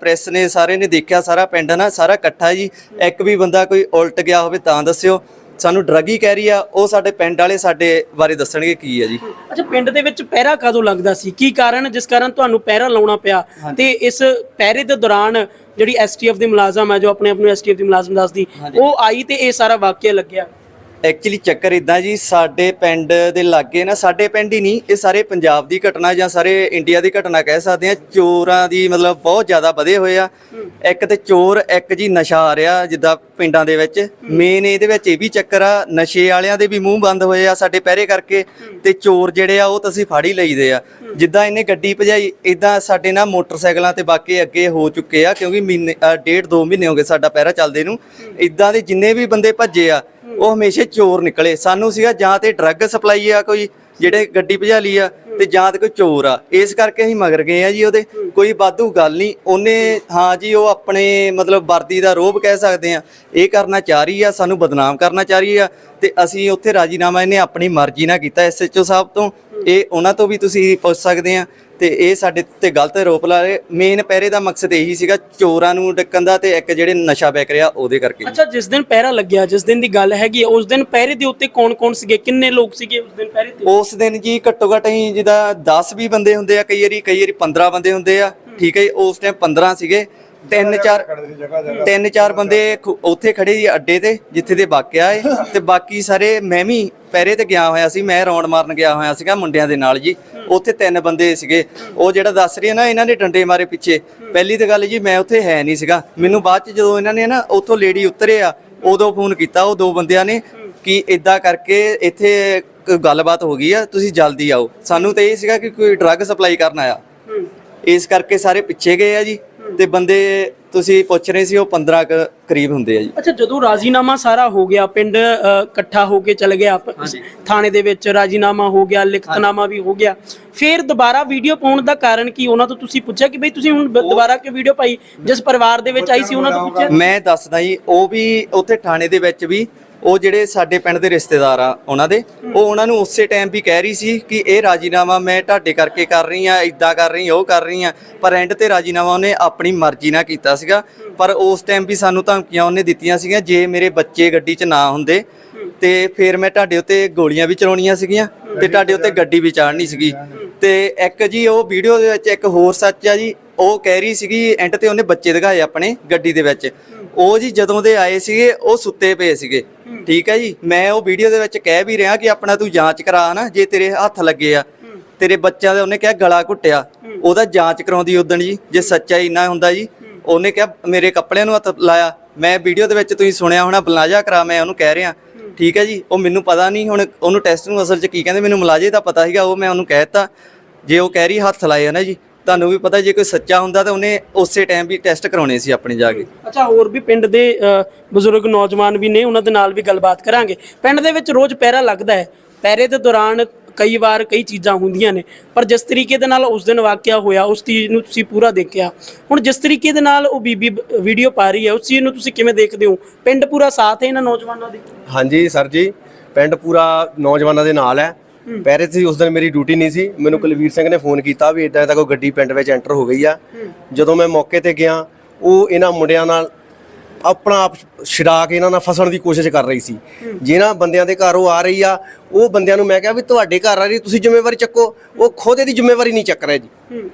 [SPEAKER 3] ਪ੍ਰੈਸ ਨੇ ਸਾਰੇ ਨੇ ਦੇਖਿਆ ਸਾਰਾ ਪਿੰਡ ਨਾ ਸਾਰਾ ਇਕੱਠਾ ਜੀ, ਇੱਕ ਵੀ ਬੰਦਾ ਕੋਈ ਉਲਟ ਗਿਆ ਹੋਵੇ ਤਾਂ ਦੱਸਿਓ। ਸਾਨੂੰ ਡਰੱਗੀ ਕਹਿ ਰਹੀ ਆ ਉਹ ਸਾਡੇ ਪਿੰਡ ਵਾਲੇ ਸਾਡੇ ਬਾਰੇ ਦੱਸਣਗੇ ਕੀ ਆ ਜੀ।
[SPEAKER 4] ਅੱਛਾ ਪਿੰਡ ਦੇ ਵਿੱਚ ਪਹਿਰਾ ਕਦੋਂ ਲੱਗਦਾ ਸੀ? ਕੀ ਕਾਰਨ? ਜਿਸ ਕਾਰਨ ਤੁਹਾਨੂੰ ਪਹਿਰਾ ਲਾਉਣਾ ਪਿਆ ਤੇ ਇਸ ਪਹਿਰੇ ਦੇ ਦੌਰਾਨ ਜਿਹੜੀ ਐਸਟੀਐਫ ਦੀ ਮੁਲਾਜ਼ਮ ਹੈ ਜੋ ਆਪਣੇ ਆਪ ਨੂੰ ਐਸਟੀਐਫ ਦੀ ਮੁਲਾਜ਼ਮ ਦੱਸਦੀ ਉਹ ਆਈ ਤੇ ਇਹ ਸਾਰਾ ਵਾਕਿਆ ਲੱਗਿਆ?
[SPEAKER 3] ਐਕਚੁਅਲੀ ਚੱਕਰ ਇਦਾਂ ਜੀ ਸਾਡੇ ਪਿੰਡ ਦੇ ਲਾਗੇ ਨਾ ਸਾਡੇ ਪਿੰਡ ਹੀ ਨਹੀਂ ਇਹ ਸਾਰੇ ਪੰਜਾਬ ਦੀ ਘਟਨਾ ਜਾਂ ਸਾਰੇ ਇੰਡੀਆ ਦੀ ਘਟਨਾ ਕਹਿ ਸਕਦੇ ਆ ਚੋਰਾਂ ਦੀ ਮਤਲਬ ਬਹੁਤ ਜ਼ਿਆਦਾ ਵਧੇ ਹੋਏ ਆ। ਇੱਕ ਤੇ ਚੋਰ ਇੱਕ ਜੀ ਨਸ਼ਾ ਆ ਰਿਹਾ ਜਿੱਦਾਂ ਪਿੰਡਾਂ ਦੇ ਵਿੱਚ। ਮੇਨ ਇਹਦੇ ਵਿੱਚ ਇਹ ਵੀ ਚੱਕਰ ਆ ਨਸ਼ੇ ਵਾਲਿਆਂ ਦੇ ਵੀ ਮੂੰਹ ਬੰਦ ਹੋਏ ਆ ਸਾਡੇ ਪਹਿਰੇ ਕਰਕੇ। ਤੇ ਚੋਰ ਜਿਹੜੇ ਆ ਉਹ ਤਾਂ ਅਸੀਂ ਫੜ ਹੀ ਲਈਦੇ ਆ। ਜਿੱਦਾਂ ਇਹਨੇ ਗੱਡੀ ਭਜਾਈ ਇਦਾਂ ਸਾਡੇ ਨਾਲ ਮੋਟਰਸਾਈਕਲਾਂ ਤੇ ਬਾਕੀ ਅੱਗੇ ਹੋ ਚੁੱਕੇ ਆ ਕਿਉਂਕਿ ਮਹੀਨੇ ਡੇਢ ਦੋ ਮਹੀਨੇ ਹੋ ਗਏ ਸਾਡਾ ਪਹਿਰਾ ਚੱਲਦੇ ਨੂੰ। ਇਦਾਂ ਦੇ ਜਿੰਨੇ ਵੀ ਬੰਦੇ ਭੱਜੇ ਆ ਉਹ ਹਮੇਸ਼ਾ ਚੋਰ ਨਿਕਲੇ। ਸਾਨੂੰ ਸੀਗਾ ਜਾਂ ਤੇ ਡਰੱਗ ਸਪਲਾਈ ਆ ਕੋਈ, ਜਿਹੜੇ ਗੱਡੀ ਭਜਾ ਲਈ ਆ, ਤੇ ਜਾਂ ਤੇ ਕੋਈ ਚੋਰ ਆ। ਇਸ ਕਰਕੇ ਅਸੀਂ ਮਗਰ ਗਏ ਆ ਜੀ ਉਹਦੇ। ਕੋਈ ਬਾਧੂ ਗੱਲ ਨਹੀਂ। ਉਹਨੇ, ਹਾਂ ਜੀ, ਉਹ ਆਪਣੇ ਮਤਲਬ ਵਰਦੀ ਦਾ ਰੋਬ ਕਹਿ ਸਕਦੇ ਆ। ਇਹ ਕਰਨਾ ਚਾਹ ਰਹੀ ਆ, ਸਾਨੂੰ ਬਦਨਾਮ ਕਰਨਾ ਚਾਹ ਰਹੀ ਆ। ਤੇ ਅਸੀਂ ਉੱਥੇ ਰਾਜੀਨਾਮਾ ਇਹਨੇ ਆਪਣੀ ਮਰਜ਼ੀ ਨਾਲ ਕੀਤਾ ਐਸਐਚਓ ਸਾਹਿਬ ਤੋਂ। ਇਹ ਉਹਨਾਂ ਤੋਂ ਵੀ ਤੁਸੀਂ ਪੁੱਛ ਸਕਦੇ ਆ। ਤੇ ਇਹ ਸਾਡੇ ਤੇ ਗਲਤ ਆਰੋਪ ਲਾ ਰਹੇ। ਮੇਨ ਪਹਿਰੇ ਦਾ ਮਕਸਦ ਇਹੀ ਸੀਗਾ ਚੋਰਾਂ ਨੂੰ ਡੱਕਣ ਦਾ ਤੇ ਇੱਕ ਜਿਹੜੇ ਨਸ਼ਾ ਵੇਚ ਰਿਹਾ ਉਹਦੇ ਕਰਕੇ।
[SPEAKER 4] ਅੱਛਾ ਜਿਸ ਦਿਨ ਪਹਿਰਾ ਲੱਗਿਆ ਜਿਸ ਦਿਨ ਦੀ ਗੱਲ ਹੈਗੀ ਹੈ, ਉਸ ਦਿਨ ਪਹਿਰੇ ਦੇ ਉੱਤੇ ਕੌਣ-ਕੌਣ ਸੀਗੇ? ਕਿੰਨੇ ਲੋਕ ਸੀਗੇ ਉਸ ਦਿਨ ਪਹਿਰੇ ਤੇ?
[SPEAKER 3] ਉਸ ਦਿਨ ਜੀ ਘੱਟੋ ਘੱਟ ਅਸੀਂ ਜਿੱਦਾਂ 10 20 ਬੰਦੇ ਹੁੰਦੇ ਆ ਕਈ ਵਾਰੀ ਕਈ ਵਾਰੀ 15 ਬੰਦੇ ਹੁੰਦੇ ਆ। ਠੀਕ ਹੈ ਜੀ ਉਸ ਟਾਈਮ 15 ਸੀਗੇ। ਤਿੰਨ ਚਾਰ ਤਿੰਨ ਚਾਰ ਬੰਦੇ ਉੱਥੇ ਖੜੇ ਸੀ ਅੱਡੇ ਤੇ ਜਿੱਥੇ ਦੇ ਵਾਕਿਆ ਏ ਤੇ ਬਾਕੀ ਸਾਰੇ ਮੈਂ ਵੀ ਪਹਿਰੇ ਤੇ ਗਿਆ ਹੋਇਆ ਸੀ ਮੈਂ ਰੌਂਡ ਮਾਰਨ ਗਿਆ ਹੋਇਆ ਸੀਗਾ ਮੁੰਡਿਆਂ ਦੇ ਨਾਲ ਜੀ। ਉੱਥੇ ਤਿੰਨ ਬੰਦੇ ਸੀਗੇ। ਉਹ ਜਿਹੜਾ ਦੱਸ ਰਹੀ ਹੈ ਨਾ ਇਹਨਾਂ ਨੇ ਡੰਡੇ ਮਾਰੇ ਪਿੱਛੇ। ਪਹਿਲੀ ਤਾਂ ਗੱਲ ਜੀ ਮੈਂ ਉੱਥੇ ਹੈ ਨਹੀਂ ਸੀਗਾ। ਮੈਨੂੰ ਬਾਅਦ ਚ ਜਦੋਂ ਇਹਨਾਂ ਨੇ ਨਾ ਉੱਥੋਂ ਲੇਡੀ ਉਤਰੇ ਆ ਉਦੋਂ ਫੋਨ ਕੀਤਾ ਉਹ ਦੋ ਬੰਦਿਆਂ ਨੇ ਕਿ ਇਦਾਂ ਕਰਕੇ ਇੱਥੇ ਗੱਲਬਾਤ ਹੋ ਗਈ ਆ ਤੁਸੀਂ ਜਲਦੀ ਆਓ। ਸਾਨੂੰ ਤਾਂ ਇਹ ਸੀਗਾ ਕਿ ਕੋਈ ਡਰੱਗ ਸਪਲਾਈ ਕਰਨ ਆਇਆ। ਇਸ ਕਰਕੇ ਸਾਰੇ ਪਿੱਛੇ ਗਏ ਆ ਜੀ। ਤੇ ਬੰਦੇ ਤੁਸੀਂ ਪੁੱਛ ਰਹੇ ਸੀ ਉਹ 15 ਕੁ ਕਰੀਬ ਹੁੰਦੇ ਆ ਜੀ।
[SPEAKER 4] ਅੱਛਾ ਜਦੋਂ ਰਾਜੀਨਾਮਾ ਸਾਰਾ ਹੋ ਗਿਆ ਪਿੰਡ ਅ, ਇਕੱਠਾ ਹੋ ਕੇ ਚਲ ਗਿਆ ਥਾਣੇ ਦੇ ਵਿੱਚ ਰਾਜੀਨਾਮਾ ਹੋ ਗਿਆ ਲਿਖਤਨਾਮਾ ਵੀ ਹੋ ਗਿਆ। ਫਿਰ ਦੁਬਾਰਾ ਵੀਡੀਓ ਪਾਉਣ ਦਾ ਕਾਰਨ ਕੀ? ਉਹਨਾਂ ਤੋਂ ਤੁਸੀਂ ਪੁੱਛਿਆ ਕਿ ਬਈ ਤੁਸੀਂ ਹੁਣ ਬ- ਦੁਬਾਰਾ ਕਿਉਂ ਵੀਡੀਓ ਪਾਈ? ਜਿਸ ਪਰਿਵਾਰ ਦੇ ਵਿੱਚ ਆਈ ਸੀ ਉਹਨਾਂ ਤੋਂ ਪੁੱਛਿਆ?
[SPEAKER 3] ਮੈਂ ਦੱਸਦਾ ਜੀ ਉਹ ਵੀ ਉੱਥੇ ਥਾਣੇ ਦੇ ਵਿੱਚ ਵੀ ਉਹ ਜਿਹੜੇ ਸਾਡੇ ਪਿੰਡ ਦੇ ਰਿਸ਼ਤੇਦਾਰ ਆ ਉਹਨਾਂ ਦੇ, ਉਹ ਉਹਨਾਂ ਨੂੰ ਉਸੇ ਟਾਈਮ ਵੀ ਕਹਿ ਰਹੀ ਸੀ ਕਿ ਇਹ ਰਾਜੀਨਾਮਾ ਮੈਂ ਤੁਹਾਡੇ ਕਰਕੇ ਕਰ ਰਹੀ ਆ ਇਦਾਂ ਕਰ ਰਹੀ ਆ ਉਹ ਕਰ ਰਹੀ ਆ ਪਰ ਐਂਡ ਤੇ ਰਾਜੀਨਾਮਾ ਉਹਨੇ ਆਪਣੀ ਮਰਜ਼ੀ ਨਾਲ ਕੀਤਾ ਸੀਗਾ। ਪਰ ਉਸ ਟਾਈਮ ਵੀ ਸਾਨੂੰ ਧਮਕੀਆਂ ਉਹਨੇ ਦਿੱਤੀਆਂ ਸੀਗੀਆਂ, ਜੇ ਮੇਰੇ ਬੱਚੇ ਗੱਡੀ 'ਚ ਨਾ ਹੁੰਦੇ ਤੇ ਫਿਰ ਮੈਂ ਤੁਹਾਡੇ ਉੱਤੇ ਗੋਲੀਆਂ ਵੀ ਚਲਾਉਣੀਆਂ ਸੀਗੀਆਂ ਤੇ ਤੁਹਾਡੇ ਉੱਤੇ ਗੱਡੀ ਵੀ ਚਾੜਨੀ ਸੀਗੀ। ਤੇ ਇੱਕ ਜੀ ਉਹ ਵੀਡੀਓ ਦੇ ਵਿੱਚ ਇੱਕ ਹੋਰ ਸੱਚ ਆ ਜੀ, ਉਹ ਕਹਿ ਰਹੀ ਸੀਗੀ ਐਂਡ ਤੇ ਉਹਨੇ ਬੱਚੇ ਦਿਖਾਏ ਆਪਣੇ ਗੱਡੀ ਦੇ ਵਿੱਚ। ਉਹ ਜੀ ਜਦੋਂ ਦੇ ਆਏ ਸੀਗੇ, ਉਹ ਸੁੱਤੇ ਪਏ ਸੀਗੇ। ਠੀਕ ਹੈ ਜੀ। ਮੈਂ ਉਹ ਵੀਡੀਓ ਦੇ ਵਿੱਚ ਕਹਿ ਵੀ ਰਿਹਾ ਕਿ ਆਪਣਾ ਤੂੰ ਜਾਂਚ ਕਰਾ ਨਾ ਜੇ ਤੇਰੇ ਹੱਥ ਲੱਗੇ ਆ। ਤੇਰੇ ਬੱਚਿਆਂ ਦੇ ਉਹਨੇ ਕਿਹਾ ਗਲਾ ਘੁੱਟਿਆ। ਉਹਦਾ ਜਾਂਚ ਕਰਾਉਂਦੀ ਉਦਣ ਜੀ ਜੇ ਸੱਚਾ ਹੀ ਇੰਨਾ ਹੁੰਦਾ ਜੀ। ਉਹਨੇ ਕਿਹਾ ਮੇਰੇ ਕੱਪੜਿਆਂ ਨੂੰ ਹੱਥ ਲਾਇਆ। ਮੈਂ ਵੀਡੀਓ ਦੇ ਵਿੱਚ ਤੁਸੀਂ ਸੁਣਿਆ ਹੋਣਾ ਬਲਾਜਾ ਕਰਾ ਮੈਂ ਉਹਨੂੰ ਕਹਿ ਰਿਹਾ। ਠੀਕ ਹੈ ਜੀ। ਉਹ ਮੈਨੂੰ ਪਤਾ ਨਹੀਂ ਹੁਣ ਉਹਨੂੰ ਟੈਸਟ ਨੂੰ ਅਸਲ 'ਚ ਕੀ ਕਹਿੰਦੇ ਮੈਨੂੰ ਮੁਲਾਜੇ ਦਾ ਪਤਾ ਸੀਗਾ ਉਹ ਮੈਂ ਉਹਨੂੰ ਕਹਿ ਦਿੱਤਾ। ਜੇ ਉਹ ਕਹਿ ਰਹੀ ਹੱਥ ਲਾਏ ਆ ਨਾ ਜੀ ਤੁਹਾਨੂੰ ਵੀ ਪਤਾ ਜੇ ਕੋਈ ਸੱਚਾ ਹੁੰਦਾ ਤਾਂ ਉਹਨੇ ਉਸੇ ਟਾਈਮ ਵੀ ਟੈਸਟ ਕਰਾਉਣੇ ਸੀ ਆਪਣੇ ਜਾ ਕੇ।
[SPEAKER 4] ਅੱਛਾ ਹੋਰ ਵੀ ਪਿੰਡ ਦੇ ਅ, ਬਜ਼ੁਰਗ ਨੌਜਵਾਨ ਵੀ ਨੇ ਉਹਨਾਂ ਦੇ ਨਾਲ ਵੀ ਗੱਲਬਾਤ ਕਰਾਂਗੇ। ਪਿੰਡ ਦੇ ਵਿੱਚ ਰੋਜ਼ ਪਹਿਰਾ ਲੱਗਦਾ ਹੈ। ਪਹਿਰੇ ਦੇ ਦੌਰਾਨ ਕਈ ਵਾਰ ਕਈ ਚੀਜ਼ਾਂ ਹੁੰਦੀਆਂ ਨੇ ਪਰ ਜਿਸ ਤਰੀਕੇ ਦੇ ਨਾਲ ਉਸ ਦਿਨ ਵਾਕਿਆ ਹੋਇਆ ਉਸ ਚੀਜ਼ ਨੂੰ ਤੁਸੀਂ ਪੂਰਾ ਦੇਖਿਆ। ਹੁਣ ਜਿਸ ਤਰੀਕੇ ਦੇ ਨਾਲ ਉਹ ਬੀਬੀ ਵੀਡੀਓ ਪਾ ਰਹੀ ਹੈ ਉਸ ਚੀਜ਼ ਨੂੰ ਤੁਸੀਂ ਕਿਵੇਂ ਦੇਖਦੇ ਹੋ? ਪਿੰਡ ਪੂਰਾ ਸਾਥ ਹੈ ਇਹਨਾਂ ਨੌਜਵਾਨਾਂ ਦੇ?
[SPEAKER 1] ਹਾਂਜੀ ਸਰ ਜੀ ਪਿੰਡ ਪੂਰਾ ਨੌਜਵਾਨਾਂ ਦੇ ਨਾਲ ਹੈ। ਪਹਿਰੇ ਸੀ ਉਸ ਦਿਨ ਮੇਰੀ ਡਿਊਟੀ ਨਹੀਂ ਸੀ। ਮੈਨੂੰ ਕੁਲਵੀਰ ਸਿੰਘ ਨੇ ਫੋਨ ਕੀਤਾ ਵੀ ਇਦਾਂ ਤਾਂ ਕੋਈ ਗੱਡੀ ਪਿੰਡ ਵਿੱਚ ਐਂਟਰ ਹੋ ਗਈ ਆ। ਜਦੋਂ ਮੈਂ ਮੌਕੇ ਤੇ ਗਿਆ ਉਹ ਇਹਨਾਂ ਮੁੰਡਿਆਂ ਨਾਲ ਆਪਣਾ ਆਪ ਛਡਾ ਕੇ ਇਹਨਾਂ ਨਾਲ ਫਸਣ ਦੀ ਕੋਸ਼ਿਸ਼ ਕਰ ਰਹੀ ਸੀ। ਜਿਨ੍ਹਾਂ ਬੰਦਿਆਂ ਦੇ ਘਰ ਉਹ ਆ ਰਹੀ ਆ ਉਹ ਬੰਦਿਆਂ ਨੂੰ ਮੈਂ ਕਿਹਾ ਵੀ ਤੁਹਾਡੇ ਘਰ ਆ ਰਹੀ ਤੁਸੀਂ ਜ਼ਿੰਮੇਵਾਰੀ ਚੱਕੋ ਉਹ ਖੁਦ ਇਹਦੀ ਜ਼ਿੰਮੇਵਾਰੀ ਨਹੀਂ ਚੱਕ ਰਹੇ ਜੀ।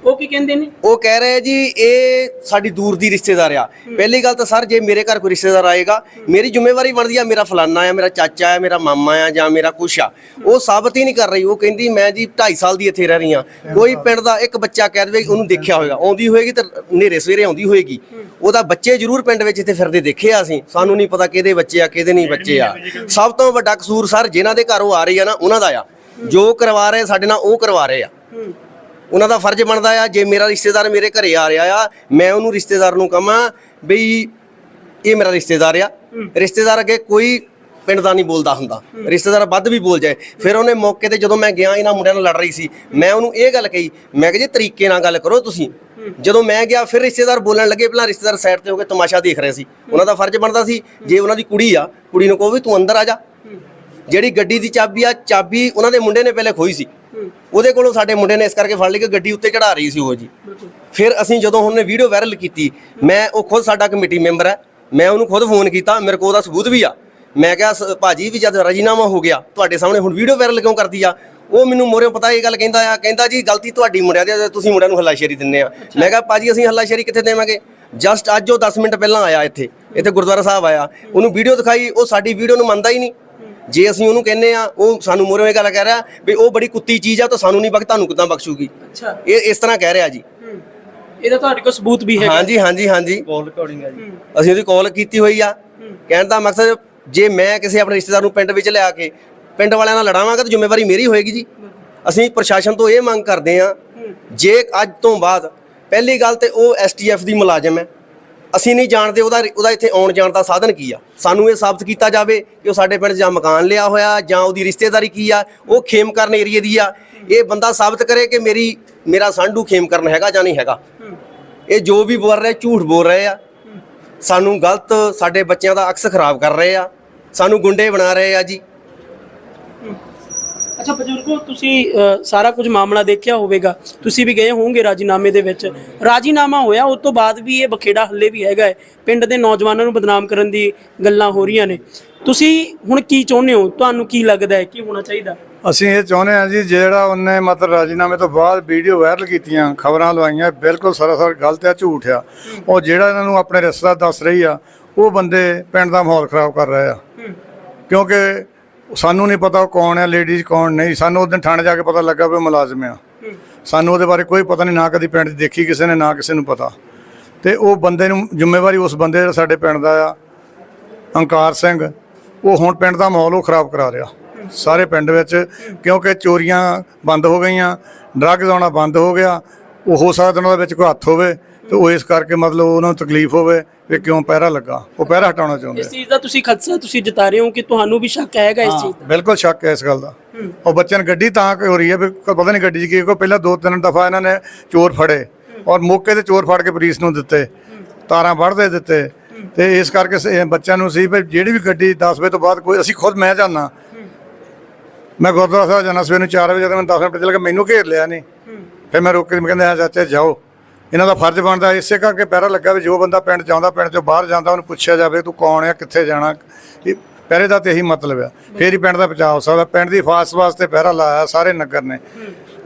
[SPEAKER 4] ਉਹ ਕੀ ਕਹਿੰਦੇ ਨੇ?
[SPEAKER 1] ਉਹ ਕਹਿ ਰਹੇ ਜੀ ਇਹ ਸਾਡੀ ਦੂਰ ਦੀ ਰਿਸ਼ਤੇਦਾਰ ਆ। ਪਹਿਲੀ ਗੱਲ ਤਾਂ ਸਰ ਜੇ ਮੇਰੇ ਘਰ ਕੋਈ ਰਿਸ਼ਤੇਦਾਰ ਆਏਗਾ ਮੇਰੀ ਜ਼ਿੰਮੇਵਾਰੀ ਬਣਦੀ ਆ ਮੇਰਾ ਫਲਾਨਾ ਆ ਮੇਰਾ ਚਾਚਾ ਆ ਮੇਰਾ ਮਾਮਾ ਆ ਜਾਂ ਮੇਰਾ ਕੁਛ ਆ। ਉਹ ਸਾਬਤ ਹੀ ਨਹੀਂ ਕਰ ਰਹੀ ਉਹ ਕਹਿੰਦੀ ਮੈਂ ਜੀ 2.5 ਸਾਲ ਦੀ ਇੱਥੇ ਰਹਿ ਰਹੀ ਆ। ਕੋਈ ਪਿੰਡ ਦਾ ਇੱਕ ਬੱਚਾ ਕਹਿ ਦੇਵੇ ਉਹਨੂੰ ਦੇਖਿਆ ਹੋਵੇਗਾ ਆਉਂਦੀ ਹੋਏਗੀ ਤਾਂ ਨੇਰੇ ਸਵੇਰੇ ਆਉਂਦੀ ਹੋਏਗੀ। ਉਹਦਾ ਬੱਚੇ ਜ਼ਰੂਰ ਪਿੰਡ ਵਿੱਚ ਇੱਥੇ ਫਿਰਦੇ ਦੇਖੇ ਆ ਅਸੀਂ ਸਾਨੂੰ ਨਹੀਂ ਪਤਾ ਕਿਹਦੇ ਬੱਚੇ ਆ ਕਿਹਦੇ ਨਹੀਂ ਬੱਚੇ ਆ। ਸਭ ਤੋਂ ਵੱਡਾ ਕਸੂਰ ਸਰ ਜਿਨ੍ਹਾਂ ਦੇ ਘਰ ਉਹ ਆ ਰਹੀ ਆ ਨਾ ਉਹਨਾਂ ਦਾ ਆ। ਜੋ ਕਰਵਾ ਰਹੇ ਸਾਡੇ ਨਾਲ ਉਹ ਕਰਵਾ ਰਹੇ ਆ। ਉਹਨਾਂ ਦਾ ਫਰਜ਼ ਬਣਦਾ ਆ ਜੇ ਮੇਰਾ ਰਿਸ਼ਤੇਦਾਰ ਮੇਰੇ ਘਰੇ ਆ ਰਿਹਾ ਆ ਮੈਂ ਉਹਨੂੰ ਰਿਸ਼ਤੇਦਾਰ ਨੂੰ ਕਹਾਂ ਬਈ ਇਹ ਮੇਰਾ ਰਿਸ਼ਤੇਦਾਰ ਆ। ਰਿਸ਼ਤੇਦਾਰ ਅੱਗੇ ਕੋਈ ਪਿੰਡ ਦਾ ਨਹੀਂ ਬੋਲਦਾ ਹੁੰਦਾ। ਰਿਸ਼ਤੇਦਾਰ ਵੱਧ ਵੀ ਬੋਲ ਜਾਏ। ਫਿਰ ਉਹਨੇ ਮੌਕੇ ਤੇ ਜਦੋਂ ਮੈਂ ਗਿਆ ਇਹਨਾਂ ਮੁੰਡਿਆਂ ਨਾਲ ਲੜ ਰਹੀ ਸੀ ਮੈਂ ਉਹਨੂੰ ਇਹ ਗੱਲ ਕਹੀ ਮੈਂ ਕਿਹਾ ਜੀ ਤਰੀਕੇ ਨਾਲ ਗੱਲ ਕਰੋ ਤੁਸੀਂ। ਜਦੋਂ ਮੈਂ ਗਿਆ ਫਿਰ ਰਿਸ਼ਤੇਦਾਰ ਬੋਲਣ ਲੱਗੇ ਪਹਿਲਾਂ ਰਿਸ਼ਤੇਦਾਰ ਸਾਈਡ ਤੇ ਹੋ ਕੇ ਤਮਾਸ਼ਾ ਦੇਖ ਰਹੇ ਸੀ। ਉਹਨਾਂ ਦਾ ਫਰਜ਼ ਬਣਦਾ ਸੀ ਜੇ ਉਹਨਾਂ ਦੀ ਕੁੜੀ ਆ ਕੁੜੀ ਨੂੰ ਕਹੋ ਵੀ ਤੂੰ ਅੰਦਰ ਆ ਜਾ। ਜਿਹੜੀ ਗੱਡੀ ਦੀ ਚਾਬੀ ਆ ਚਾਬੀ ਉਹਨਾਂ ਦੇ ਮੁੰਡੇ ਨੇ ਪਹਿਲੇ ਖੋਈ ਸੀ। ਉਹਦੇ ਕੋਲੋਂ ਸਾਡੇ ਮੁੰਡੇ ਨੇ ਇਸ ਕਰਕੇ ਫੜ ਲਈ ਕਿ ਗੱਡੀ ਉੱਤੇ ਚੜਾ ਰਹੀ ਸੀ ਉਹ ਜੀ। ਫਿਰ ਅਸੀਂ ਜਦੋਂ ਉਹਨੇ ਵੀਡੀਓ ਵਾਇਰਲ ਕੀਤੀ ਮੈਂ ਉਹ ਖੁਦ ਸਾਡਾ ਕਮੇਟੀ ਮੈਂਬਰ ਹੈ। ਮੈਂ ਉਹਨੂੰ ਖੁਦ ਫੋਨ ਕੀਤਾ ਮੇਰੇ ਕੋਲ ਉਹਦਾ ਸਬੂਤ ਵੀ ਆ। ਮੈਂ ਕਿਹਾ ਭਾਜੀ ਵੀ ਜਦ ਰਾਜੀਨਾਮਾ ਹੋ ਗਿਆ ਤੁਹਾਡੇ ਸਾਹਮਣੇ ਹੁਣ ਵੀਡੀਓ ਵਾਇਰਲ ਕਿਉਂ ਕਰਦੀ ਆ? ਉਹ ਮੈਨੂੰ ਮੋਰੇ ਪਤਾ ਇਹ ਗੱਲ ਕਹਿੰਦਾ ਆ ਕਹਿੰਦਾ ਜੀ ਗਲਤੀ ਤੁਹਾਡੀ ਮੁੰਡਿਆਂ ਦੀ ਆ, ਤੁਸੀਂ ਮੁੰਡਿਆਂ ਨੂੰ ਹੱਲਾਸ਼ੇਰੀ ਦਿੰਦੇ ਆ। ਮੈਂ ਕਿਹਾ ਭਾਜੀ ਅਸੀਂ ਹੱਲਾਸ਼ੇਰੀ ਕਿੱਥੇ ਦੇਵਾਂਗੇ? ਜਸਟ ਅੱਜ ਉਹ 10 ਮਿੰਟ ਪਹਿਲਾਂ ਆਇਆ ਇੱਥੇ ਇੱਥੇ ਗੁਰਦੁਆਰਾ ਸਾਹਿਬ ਆਇਆ। ਉਹਨੂੰ ਵੀਡੀਓ ਦਿਖਾਈ ਉਹ ਸਾਡੀ ਵੀਡੀਓ ਨੂੰ ਮੰਨਦਾ ਹੀ ਨਹੀਂ। ਜੇ ਅਸੀਂ ਉਹਨੂੰ ਕਹਿੰਨੇ ਆ ਉਹ ਸਾਨੂੰ ਮੋਰੇ ਇਹ ਗੱਲ ਕਹਿ ਰਿਹਾ ਵੀ ਉਹ ਬੜੀ ਕੁੱਤੀ ਚੀਜ਼ ਆ ਤਾਂ ਸਾਨੂੰ ਨਹੀਂ ਬਖ ਤੁਹਾਨੂੰ ਕਿਦਾਂ ਬਖਸ਼ੂਗੀ।
[SPEAKER 4] ਅੱਛਾ।
[SPEAKER 1] ਇਹ ਇਸ ਤਰ੍ਹਾਂ ਕਹਿ ਰਿਹਾ ਜੀ।
[SPEAKER 4] ਹੂੰ। ਇਹਦਾ ਤੁਹਾਡੇ ਕੋਲ ਸਬੂਤ ਵੀ ਹੈਗਾ।
[SPEAKER 1] ਹਾਂਜੀ ਹਾਂਜੀ ਹਾਂਜੀ।
[SPEAKER 3] ਕਾਲ ਰਿਕਾਰਡਿੰਗ ਆ ਜੀ।
[SPEAKER 1] ਅਸੀਂ ਉਹਦੀ ਕਾਲ ਕੀਤੀ ਹੋਈ ਆ। ਕਹਿਣ ਦਾ ਮਕਸਦ ਜੇ ਮੈਂ ਕਿਸੇ ਆਪਣੇ ਰਿਸ਼ਤੇਦਾਰ ਨੂੰ ਪਿੰਡ ਵਿੱਚ ਲਿਆ ਕੇ ਪਿੰਡ ਵਾਲਿਆਂ ਨਾਲ ਲੜਾਵਾਂਗਾ ਤਾਂ ਜ਼ਿੰਮੇਵਾਰੀ ਮੇਰੀ ਹੋਏਗੀ ਜੀ। ਅਸੀਂ ਪ੍ਰਸ਼ਾਸਨ ਤੋਂ ਇਹ ਮੰਗ ਕਰਦੇ ਆ ਜੇ ਅੱਜ ਤੋਂ ਬਾਅਦ ਪਹਿਲੀ ਗੱਲ ਤੇ ਉਹ ਐਸਟੀਐਫ ਦੀ ਮੁਲਾਜ਼ਮ ਹੈ, ਅਸੀਂ ਨਹੀਂ ਜਾਣਦੇ ਉਹਦਾ ਉਹਦਾ ਇੱਥੇ ਆਉਣ ਜਾਣ ਦਾ ਸਾਧਨ ਕੀ ਆ। ਸਾਨੂੰ ਇਹ ਸਾਬਤ ਕੀਤਾ ਜਾਵੇ ਕਿ ਉਹ ਸਾਡੇ ਪਿੰਡ ਜਾਂ ਮਕਾਨ ਲਿਆ ਹੋਇਆ, ਜਾਂ ਉਹਦੀ ਰਿਸ਼ਤੇਦਾਰੀ ਕੀ ਆ, ਉਹ ਖੇਮਕਰਨ ਏਰੀਏ ਦੀ ਆ। ਇਹ ਬੰਦਾ ਸਾਬਤ ਕਰੇ ਕਿ ਮੇਰੀ, ਮੇਰਾ ਸਾਂਢੂ ਖੇਮਕਰਨ ਹੈਗਾ ਜਾਂ ਨਹੀਂ ਹੈਗਾ। ਇਹ ਜੋ ਵੀ ਬੋਲ ਰਹੇ, ਝੂਠ ਬੋਲ ਰਹੇ ਆ। ਸਾਨੂੰ ਗਲਤ ਸਾਡੇ ਬੱਚਿਆਂ ਦਾ ਅਕਸ ਖਰਾਬ ਕਰ ਰਹੇ ਆ। ਸਾਨੂੰ ਗੁੰਡੇ ਬਣਾ ਰਹੇ ਆ ਜੀ।
[SPEAKER 4] ਅੱਛਾ ਬਜ਼ੁਰਗੋ ਤੁਸੀਂ ਅ, ਸਾਰਾ ਕੁਝ ਮਾਮਲਾ ਦੇਖਿਆ ਹੋਵੇਗਾ। ਤੁਸੀਂ ਵੀ ਗਏ ਹੋਵੋਗੇ ਰਾਜੀਨਾਮੇ ਦੇ ਵਿੱਚ। ਰਾਜੀਨਾਮਾ ਹੋਇਆ ਉਸ ਤੋਂ ਬਾਅਦ ਵੀ ਇਹ ਬਖੇੜਾ ਹੱਲੇ ਵੀ ਹੈਗਾ ਹੈ। ਪਿੰਡ ਦੇ ਨੌਜਵਾਨਾਂ ਨੂੰ ਬਦਨਾਮ ਕਰਨ ਦੀ ਗੱਲਾਂ ਹੋ ਰਹੀਆਂ ਨੇ। ਤੁਸੀਂ ਹੁਣ ਕੀ ਚਾਹੁੰਦੇ ਹੋ? ਤੁਹਾਨੂੰ ਕੀ ਲੱਗਦਾ ਹੈ? ਕੀ ਹੋਣਾ ਚਾਹੀਦਾ?
[SPEAKER 5] ਅਸੀਂ ਇਹ ਚਾਹੁੰਦੇ ਹਾਂ ਜੀ ਜਿਹੜਾ ਉਹਨੇ ਮਤਲਬ ਰਾਜੀਨਾਮੇ ਤੋਂ ਬਾਅਦ ਵੀਡੀਓ ਵਾਇਰਲ ਕੀਤੀਆਂ ਖਬਰਾਂ ਲਵਾਈਆਂ ਬਿਲਕੁਲ ਸਰਾਸਰ ਗਲਤ ਆ ਝੂਠ ਆ। ਉਹ ਜਿਹੜਾ ਇਹਨਾਂ ਨੂੰ ਆਪਣੇ ਰਿਸ਼ਤੇਦਾਰ ਦੱਸ ਰਹੀ ਆ ਉਹ ਬੰਦੇ ਪਿੰਡ ਦਾ ਮਾਹੌਲ ਖਰਾਬ ਕਰ ਰਹੇ ਆ। ਕਿਉਂਕਿ ਸਾਨੂੰ ਨਹੀਂ ਪਤਾ ਉਹ ਕੌਣ ਹੈ ਲੇਡੀਜ਼ ਕੌਣ ਨਹੀਂ। ਸਾਨੂੰ ਉਸ ਦਿਨ ਥਾਣੇ ਜਾ ਕੇ ਪਤਾ ਲੱਗਾ ਵੀ ਉਹ ਮੁਲਾਜ਼ਮ ਆ। ਸਾਨੂੰ ਉਹਦੇ ਬਾਰੇ ਕੋਈ ਪਤਾ ਨਹੀਂ ਨਾ ਕਦੀ ਪਿੰਡ 'ਚ ਦੇਖੀ ਕਿਸੇ ਨੇ ਨਾ ਕਿਸੇ ਨੂੰ ਪਤਾ। ਤੇ ਉਹ ਬੰਦੇ ਨੂੰ ਜ਼ਿੰਮੇਵਾਰੀ ਉਸ ਬੰਦੇ ਦਾ ਸਾਡੇ ਪਿੰਡ ਦਾ ਆ ਅੰਕਾਰ ਸਿੰਘ। ਉਹ ਹੁਣ ਪਿੰਡ ਦਾ ਮਾਹੌਲ ਉਹ ਖਰਾਬ ਕਰਾ ਰਿਹਾ। ਸਾਰੇ ਪਿੰਡ ਵਿੱਚ ਕਿਉਂਕਿ ਚੋਰੀਆਂ ਬੰਦ ਹੋ ਗਈਆਂ ਡਰੱਗਸ ਆਉਣਾ ਬੰਦ ਹੋ ਗਿਆ। ਉਹ ਹੋ ਸਕਦਾ ਉਹਨਾਂ ਦੇ ਵਿੱਚ ਕੋਈ ਹੱਥ ਹੋਵੇ। ਤੇ ਉਹ ਇਸ ਕਰਕੇ ਮਤਲਬ ਉਹਨਾਂ ਨੂੰ ਤਕਲੀਫ ਹੋਵੇ ਵੀ ਕਿਉਂ ਪਹਿਰਾ ਲੱਗਾ ਉਹ ਪਹਿਰਾ ਹਟਾਉਣਾ ਚਾਹੁੰਦੇ
[SPEAKER 4] ਇਸ
[SPEAKER 5] ਆ।
[SPEAKER 4] ਚੀਜ਼ ਦਾ ਤੁਸੀਂ ਖਦਸ਼ਾ ਤੁਸੀਂ ਜਤਾ ਰਹੇ ਹੋ ਕਿ ਤੁਹਾਨੂੰ ਵੀ ਸ਼ੱਕ ਹੈਗਾ ਇਸ ਚੀਜ਼ ਦਾ?
[SPEAKER 5] ਬਿਲਕੁਲ ਸ਼ੱਕ ਹੈ ਇਸ ਗੱਲ ਦਾ। ਉਹ ਬੱਚਿਆਂ ਨੂੰ ਗੱਡੀ ਤਾਂ ਕਿ ਹੋ ਰਹੀ ਹੈ ਵੀ ਕ- ਪਤਾ ਨਹੀਂ ਗੱਡੀ 'ਚ ਕੀ ਕੋ ਪਹਿਲਾਂ ਦੋ ਤਿੰਨ ਦਫਾ ਇਹਨਾਂ ਨੇ ਚੋਰ ਫੜੇ ਔਰ ਮੌਕੇ ਤੇ ਚੋਰ ਫੜ ਕੇ ਪੁਲਿਸ ਨੂੰ ਦਿੱਤੇ ਤਾਰਾਂ ਵੜਦੇ ਦਿੱਤੇ। ਤੇ ਇਸ ਕਰਕੇ ਸ- ਬੱਚਿਆਂ ਨੂੰ ਸੀ ਵੀ ਜਿਹੜੀ ਵੀ ਗੱਡੀ 10 ਵਜੇ ਤੋਂ ਬਾਅਦ ਕੋਈ ਅਸੀਂ ਖੁਦ ਮੈਂ ਜਾਣਾ ਮੈਂ ਗੁਰਦੁਆਰਾ ਸਾਹਿਬ ਜਾਣਾ ਸਵੇਰ ਨੂੰ 4 ਵਜੇ ਜਦੋਂ ਮੈਨੂੰ 10 ਮਿੰਟ ਚੱਲ ਗਿਆ ਮੈਨੂੰ ਘੇਰ ਲਿਆ ਨਹੀਂ ਫਿਰ ਮੈਂ ਰੁਕ ਕੇ ਮੈਂ ਕਹਿੰਦਾ ਹਾਂ ਚਾਚਾ ਜਾਓ। ਇਹਨਾਂ ਦਾ ਫਰਜ਼ ਬਣਦਾ ਇਸੇ ਕਰਕੇ ਪਹਿਰਾ ਲੱਗਾ ਵੀ ਜੋ ਬੰਦਾ ਪਿੰਡ ਜਾਂਦਾ, ਪਿੰਡ ਚੋਂ ਬਾਹਰ ਜਾਂਦਾ, ਉਹਨੂੰ ਪੁੱਛਿਆ ਜਾਵੇ ਤੂੰ ਕੌਣ ਆ, ਕਿੱਥੇ ਜਾਣਾ। ਇਹ ਪਹਿਰੇ ਦਾ ਤੇ ਇਹੀ ਮਤਲਬ ਆ। ਫੇਰ ਹੀ ਪਿੰਡ ਦਾ ਬਚਾਅ ਹੋ ਸਕਦਾ। ਪਿੰਡ ਦੀ ਫਾਸ ਵਾਸਤੇ ਪਹਿਰਾ ਲਾਇਆ ਸਾਰੇ ਨਗਰ ਨੇ।